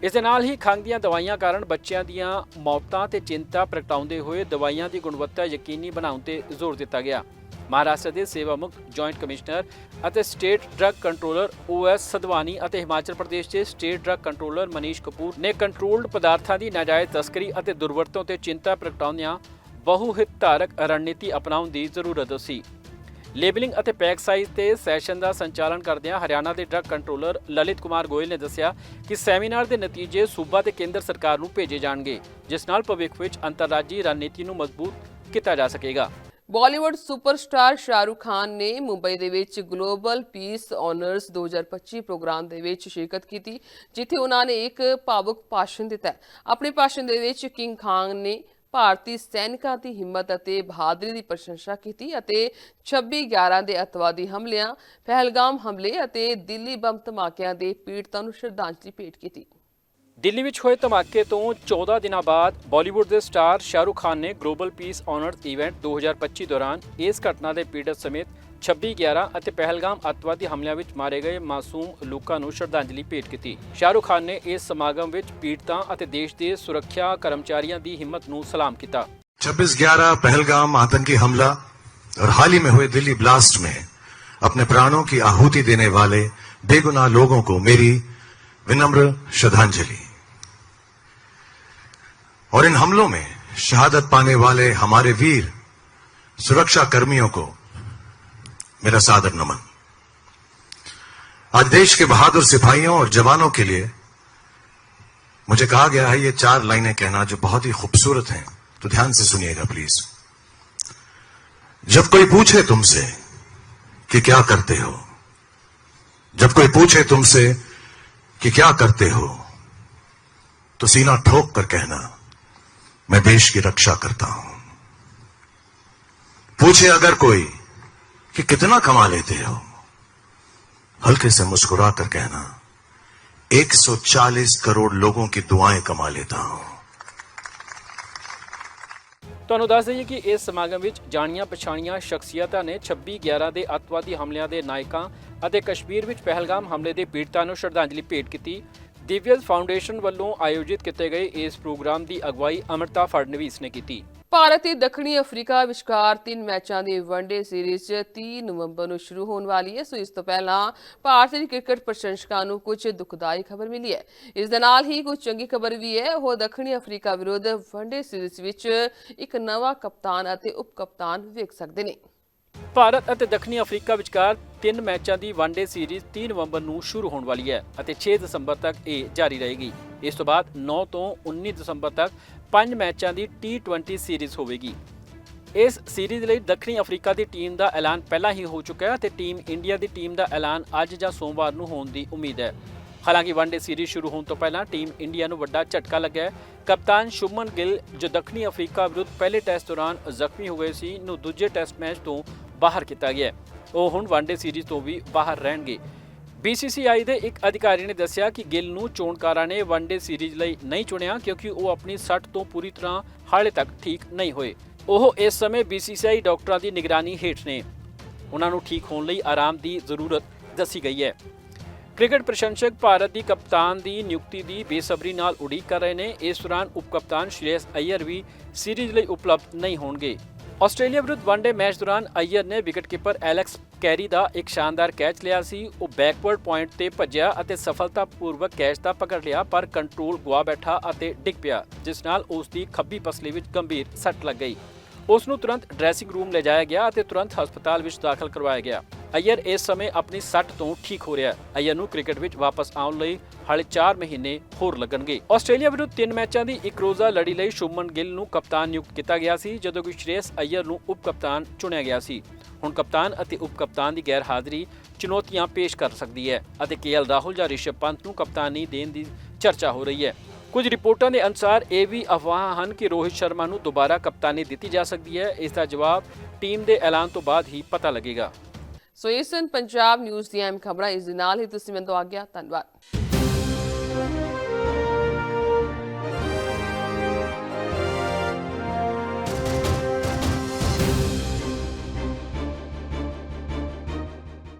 ਇਸ ਦੇ ਨਾਲ ਹੀ ਖੰਘ ਦੀਆਂ ਦਵਾਈਆਂ ਕਾਰਨ ਬੱਚਿਆਂ ਦੀਆਂ ਮੌਤਾਂ ਤੇ ਚਿੰਤਾ ਪ੍ਰਗਟਾਉਂਦੇ ਹੋਏ ਦਵਾਈਆਂ ਦੀ ਗੁਣਵੱਤਾ ਯਕੀਨੀ ਬਣਾਉਣ ਤੇ ਜ਼ੋਰ ਦਿੱਤਾ ਗਿਆ। ਮਹਾਰਾਸ਼ਟਰ ਦੇ ਸੇਵਾ ਮੁਕਤ ਜੁਆਇੰਟ ਕਮਿਸ਼ਨਰ ਅਤੇ state drug controller OS Sadwani ਅਤੇ ਹਿਮਾਚਲ ਪ੍ਰਦੇਸ਼ ਦੇ state drug controller Manish Kapoor ਨੇ ਕੰਟਰੋਲਡ ਪਦਾਰਥਾਂ ਦੀ ਨਾਜਾਇਜ਼ ਤਸਕਰੀ ਅਤੇ ਦੁਰਵਰਤੋਂ ਤੇ ਚਿੰਤਾ ਪ੍ਰਗਟਾਉਂਦਿਆਂ ਬਹੁ ਹਿੱਤਧਾਰਕ ਰਣਨੀਤੀ ਅਪਣਾਉਣ ਦੀ ਜ਼ਰੂਰਤ ਦੱਸੀ ਲੇਬਲਿੰਗ ਅਤੇ ਪੈਕ ਸਾਈਜ਼ ਤੇ ਸੈਸ਼ਨ ਦਾ ਸੰਚਾਲਨ ਕਰਦਿਆਂ ਹਰਿਆਣਾ ਦੇ ਡਰੱਗ ਕੰਟਰੋਲਰ ਲਲਿਤ ਕੁਮਾਰ ਗੋਇਲ ਨੇ ਦੱਸਿਆ ਕਿ ਸੈਮੀਨਾਰ ਦੇ ਨਤੀਜੇ ਸੂਬਾ ਤੇ ਕੇਂਦਰ ਸਰਕਾਰ ਨੂੰ ਭੇਜੇ ਜਾਣਗੇ, ਜਿਸ ਨਾਲ ਭਵਿੱਖ ਵਿੱਚ ਅੰਤਰਰਾਜੀ ਰਣਨੀਤੀ ਨੂੰ ਮਜ਼ਬੂਤ ਕੀਤਾ ਜਾ ਸਕੇਗਾ। ਬਾਲੀਵੁੱਡ ਸੁਪਰਸਟਾਰ ਸ਼ਾਹਰੁਖ ਖਾਨ ਨੇ ਮੁੰਬਈ ਦੇ ਵਿੱਚ ਗਲੋਬਲ ਪੀਸ ਆਨਰਸ 2025 ਪ੍ਰੋਗਰਾਮ ਦੇ ਵਿੱਚ ਸ਼ਿਰਕਤ ਕੀਤੀ, ਜਿੱਥੇ ਉਹਨਾਂ ਨੇ ਇੱਕ ਭਾਵੁਕ ਭਾਸ਼ਣ ਦਿੱਤਾ ਆਪਣੇ ਭਾਸ਼ਣ ਦੇ ਵਿੱਚ ਕਿੰਗ ਖਾਨ ਨੇ ਭਾਰਤੀ ਸੈਨਿਕਾਂ ਦੀ ਹਿੰਮਤ ਅਤੇ ਬਹਾਦਰੀ ਦੀ ਪ੍ਰਸ਼ੰਸਾ ਕੀਤੀ ਅਤੇ 26/11 ਦੇ ਅਤਵਾਦੀ ਹਮਲਿਆਂ, ਪਹਿਲਗਾਮ ਹਮਲੇ ਅਤੇ ਦਿੱਲੀ ਬੰਬ ਧਮਾਕਿਆਂ ਦੇ ਪੀੜਤਾਂ ਨੂੰ ਸ਼ਰਧਾਂਜਲੀ ਭੇਟ ਕੀਤੀ। ਦਿੱਲੀ ਵਿੱਚ ਹੋਏ ਧਮਾਕੇ ਤੋਂ 14 ਦਿਨਾਂ ਬਾਅਦ ਬਾਲੀਵੁੱਡ ਦੇ ਸਟਾਰ ਸ਼ਾਹਰੁਖ ਖਾਨ ਨੇ ਗਲੋਬਲ ਪੀਸ ਆਨਰਸ ਇਵੈਂਟ 2025 ਦੌਰਾਨ ਇਸ ਘਟਨਾ ਦੇ ਪੀੜਤ ਸਮੇਤ 26 11 ਅਤੇ ਪਹਿਲਗਾਮ ਅੱਤਵਾਦੀ ਹਮਲਿਆਂ ਵਿੱਚ ਮਾਰੇ ਗਏ ਮਾਸੂਮ ਲੋਕਾਂ ਨੂੰ ਸ਼ਰਧਾਂਜਲੀ ਭੇਟ ਕੀਤੀ ਸ਼ਾਹਰੁਖ ਖਾਨ ਨੇ ਇਸ ਸਮਾਗਮ ਵਿੱਚ ਪੀੜਤਾਂ ਅਤੇ ਦੇਸ਼ ਦੇ ਸੁਰੱਖਿਆ ਕਰਮਚਾਰੀਆਂ ਦੀ ਹਿੰਮਤ ਨੂੰ ਸਲਾਮ ਕੀਤਾ 26 ग्यारह पहलगाम आतंकी हमला और हाल ही में हुए दिल्ली ब्लास्ट में अपने प्राणों की आहुति देने वाले बेगुनाह लोगों को मेरी विनम्र श्रद्धांजलि और इन हमलों में शहादत पाने वाले हमारे वीर सुरक्षा कर्मियों को मेरा सादर नमन। आज देश के बहादुर सिपाहियों और जवानों के लिए मुझे कहा गया है ये चार लाइनें कहना जो बहुत ही खूबसूरत हैं। तो ध्यान से सुनिएगा प्लीज़ जब कोई पूछे तुमसे कि क्या करते हो, जब कोई पूछे तुमसे कि क्या करते हो तो सीना ठोक कर कहना मैं देश की रक्षा करता हूं पूछे अगर कोई कि कितना कमा लेते हो हल्के से मुस्कुरा कर कहना 140 करोड़ लोगों की दुआएं कमा लेता हूं ਤੁਹਾਨੂੰ ਦੱਸ ਦਈਏ ਕਿ ਇਸ ਸਮਾਗਮ ਵਿੱਚ ਜਾਣੀਆਂ ਪਛਾਣੀਆਂ ਸ਼ਖਸੀਅਤਾਂ ਨੇ 26 11 ਦੇ ਅੱਤਵਾਦੀ ਹਮਲਿਆਂ ਦੇ ਨਾਇਕਾਂ ਅਤੇ ਕਸ਼ਮੀਰ ਵਿੱਚ ਪਹਿਲਗਾਮ ਹਮਲੇ ਦੇ ਪੀੜਤਾਂ ਨੂੰ ਸ਼ਰਧਾਂਜਲੀ ਭੇਟ ਕੀਤੀ ਦਿਵਯ ਫਾਊਂਡੇਸ਼ਨ ਵੱਲੋਂ ਆਯੋਜਿਤ ਕੀਤੇ ਗਏ ਇਸ ਪ੍ਰੋਗਰਾਮ ਦੀ ਅਗਵਾਈ ਅਮਰਤਾ ਫੜਨਵੀਸ ਨੇ ਕੀਤੀ। ਭਾਰਤ ਤੇ ਦੱਖਣੀ ਅਫਰੀਕਾ ਵਿਚਕਾਰ ਤਿੰਨ ਮੈਚਾਂ ਦੀ ਵਨਡੇ ਸੀਰੀਜ਼ 30 ਨਵੰਬਰ ਨੂੰ ਸ਼ੁਰੂ ਹੋਣ ਵਾਲੀ ਹੈ। ਸੋ ਇਸ ਤੋਂ ਪਹਿਲਾਂ ਭਾਰਤੀ ਕ੍ਰਿਕਟ ਪ੍ਰਸ਼ੰਸਕਾਂ ਨੂੰ ਕੁਝ ਦੁਖਦਾਈ ਖਬਰ ਮਿਲੀ ਹੈ। ਇਸ ਦੇ ਨਾਲ ਹੀ ਕੁਝ ਚੰਗੀ ਖਬਰ ਵੀ ਹੈ। ਉਹ ਦੱਖਣੀ ਅਫਰੀਕਾ ਵਿਰੁੱਧ ਵਨਡੇ ਸੀਰੀਜ਼ ਵਿੱਚ ਇੱਕ ਨਵਾਂ ਕਪਤਾਨ ਅਤੇ ਉਪ ਕਪਤਾਨ ਵੇਖ ਸਕਦੇ ਨੇ। ਭਾਰਤ ਅਤੇ ਦੱਖਣੀ ਅਫਰੀਕਾ ਵਿਚਕਾਰ ਤਿੰਨ ਮੈਚਾਂ ਦੀ ਵਨਡੇ ਸੀਰੀਜ਼ 30 ਨਵੰਬਰ ਨੂੰ ਸ਼ੁਰੂ ਹੋਣ ਵਾਲੀ ਹੈ ਅਤੇ 6 ਦਸੰਬਰ ਤੱਕ ਇਹ ਜਾਰੀ ਰਹੇਗੀ। ਇਸ ਤੋਂ ਬਾਅਦ 9 ਤੋਂ 19 ਦਸੰਬਰ ਤੱਕ ਪੰਜ ਮੈਚਾਂ ਦੀ T20 ਸੀਰੀਜ਼ ਹੋਵੇਗੀ। ਇਸ ਸੀਰੀਜ਼ ਲਈ ਦੱਖਣੀ ਅਫਰੀਕਾ ਦੀ ਟੀਮ ਦਾ ਐਲਾਨ ਪਹਿਲਾਂ ਹੀ ਹੋ ਚੁੱਕਾ ਹੈ ਅਤੇ ਟੀਮ ਇੰਡੀਆ ਦੀ ਟੀਮ ਦਾ ਐਲਾਨ ਅੱਜ ਜਾਂ ਸੋਮਵਾਰ ਨੂੰ ਹੋਣ ਦੀ ਉਮੀਦ ਹੈ। ਹਾਲਾਂਕਿ ਵਨਡੇ ਸੀਰੀਜ਼ ਸ਼ੁਰੂ ਹੋਣ ਤੋਂ ਪਹਿਲਾਂ ਟੀਮ ਇੰਡੀਆ ਨੂੰ ਵੱਡਾ ਝਟਕਾ ਲੱਗਾ ਕਪਤਾਨ ਸ਼ੁਭਮਨ ਗਿੱਲ, ਜੋ ਦੱਖਣੀ ਅਫਰੀਕਾ ਵਿਰੁੱਧ ਪਹਿਲੇ ਟੈਸਟ ਦੌਰਾਨ ਜ਼ਖਮੀ ਹੋ ਗਏ ਸੀ, ਨੂੰ ਦੂਜੇ ਟੈਸਟ ਮੈਚ ਤੋਂ ਬਾਹਰ ਕੀਤਾ ਗਿਆ ਉਹ ਹੁਣ ਵਨਡੇ ਸੀਰੀਜ਼ ਤੋਂ ਵੀ ਬਾਹਰ ਰਹਿਣਗੇ। BCCI ਦੇ ਇੱਕ ਅਧਿਕਾਰੀ ਨੇ ਦੱਸਿਆ ਕਿ ਗਿੱਲ ਨੂੰ ਚੋਣਕਾਰਾਂ ਨੇ ਵਨਡੇ ਸੀਰੀਜ਼ ਲਈ ਨਹੀਂ ਚੁਣਿਆ ਕਿਉਂਕਿ ਉਹ ਆਪਣੀ ਸੱਟ ਤੋਂ ਪੂਰੀ ਤਰ੍ਹਾਂ ਹਾਲੇ ਤੱਕ ਠੀਕ ਨਹੀਂ ਹੋਏ। ਉਹ ਇਸ ਸਮੇਂ BCCI ਡਾਕਟਰਾਂ ਦੀ ਨਿਗਰਾਨੀ ਹੇਠ ਨੇ। ਉਹਨਾਂ ਨੂੰ ਠੀਕ ਹੋਣ ਲਈ ਆਰਾਮ ਦੀ ਜ਼ਰੂਰਤ ਦੱਸੀ ਗਈ ਹੈ। ਕ੍ਰਿਕਟ ਪ੍ਰਸ਼ੰਸਕ ਭਾਰਤ ਦੀ ਕਪਤਾਨ ਦੀ ਨਿਯੁਕਤੀ ਦੀ ਬੇਸਬਰੀ ਨਾਲ ਉਡੀਕ ਕਰ ਰਹੇ ਨੇ। ਇਸ ਦੌਰਾਨ ਉਪ ਕਪਤਾਨ ਸ਼੍ਰੇਯਸ ਅਈਅਰ ਵੀ ਸੀਰੀਜ਼ ਲਈ ਉਪਲਬਧ ਨਹੀਂ ਹੋਣਗੇ। ਆਸਟ੍ਰੇਲੀਆ ਵਿਰੁੱਧ ਵਨਡੇ ਮੈਚ ਦੌਰਾਨ ਅਈਅਰ ਨੇ ਵਿਕਟਕੀਪਰ ਐਲੈਕਸ ਕੈਰੀ ਦਾ ਇੱਕ ਸ਼ਾਨਦਾਰ ਕੈਚ ਲਿਆ ਸੀ। ਉਹ ਬੈਕਵਰਡ ਪੁਆਇੰਟ ਤੇ ਭੱਜਿਆ ਅਤੇ ਸਫਲਤਾਪੂਰਵਕ ਕੈਚ ਦਾ ਪਕੜ ਲਿਆ, ਪਰ ਕੰਟਰੋਲ ਗੁਆ ਬੈਠਾ ਅਤੇ ਡਿੱਗ ਪਿਆ, ਜਿਸ ਨਾਲ ਉਸ ਦੀ ਖੱਬੀ ਪਸਲੀ ਵਿੱਚ ਗੰਭੀਰ ਸੱਟ ਲੱਗ ਗਈ। ਉਸ ਨੂੰ ਤੁਰੰਤ ਡਰੈਸਿੰਗ ਰੂਮ ਲਿਜਾਇਆ ਗਿਆ ਅਤੇ ਤੁਰੰਤ ਹਸਪਤਾਲ ਵਿੱਚ ਦਾਖਲ ਕਰਵਾਇਆ ਗਿਆ। ਅਯਰ ਇਸ ਸਮੇਂ ਆਪਣੀ ਸੱਟ ਤੋਂ ਠੀਕ ਹੋ ਰਿਹਾ ਹੈ। ਅਈਅਰ ਨੂੰ ਕ੍ਰਿਕਟ ਵਿੱਚ ਵਾਪਸ ਆਉਣ ਲਈ ਹਾਲੇ 4 ਮਹੀਨੇ ਹੋਰ ਲੱਗਣਗੇ। ਆਸਟ੍ਰੇਲੀਆ ਵਿਰੁੱਧ ਤਿੰਨ ਮੈਚਾਂ ਦੀ ਇੱਕ ਰੋਜ਼ਾ ਲੜੀ ਲਈ ਸ਼ੁਭਮਨ ਗਿੱਲ ਨੂੰ ਕਪਤਾਨ ਨਿਯੁਕਤ ਕੀਤਾ ਗਿਆ ਸੀ, ਜਦੋਂ ਕਿ ਸ਼੍ਰੇਸ ਅਯਰ ਨੂੰ ਉਪ ਕਪਤਾਨ ਚੁਣਿਆ ਗਿਆ ਸੀ। ਹੁਣ ਕਪਤਾਨ ਅਤੇ ਉਪ ਕਪਤਾਨ ਦੀ ਗੈਰ ਹਾਜ਼ਰੀ ਚੁਣੌਤੀਆਂ ਪੇਸ਼ ਕਰ ਸਕਦੀ ਹੈ ਅਤੇ ਕੇਐਲ ਰਾਹੁਲ ਜਾਂ ਰਿਸ਼ਭ ਪੰਤ ਨੂੰ ਕਪਤਾਨੀ ਦੇਣ ਦੀ ਚਰਚਾ ਹੋ ਰਹੀ ਹੈ। ਕੁਝ ਰਿਪੋਰਟਾਂ ਦੇ ਅਨੁਸਾਰ ਇਹ ਵੀ ਅਫਵਾਹਾਂ ਹਨ ਕਿ ਰੋਹਿਤ ਸ਼ਰਮਾ ਨੂੰ ਦੁਬਾਰਾ ਕਪਤਾਨੀ ਦਿੱਤੀ ਜਾ ਸਕਦੀ ਹੈ। ਇਸ ਦਾ ਜਵਾਬ ਟੀਮ ਦੇ ਐਲਾਨ ਤੋਂ ਬਾਅਦ ਹੀ ਪਤਾ ਲੱਗੇਗਾ। ਸੋ ਇਹ ਸਨ ਪੰਜਾਬ ਨਿਊਜ਼ ਦੀਆਂ ਅਹਿਮ ਖਬਰਾਂ। ਇਸ ਦੇ ਨਾਲ ਹੀ ਤੁਸੀਂ ਮੈਨੂੰ ਤੋਂ ਆ। ਗਿਆ ਧੰਨਵਾਦ।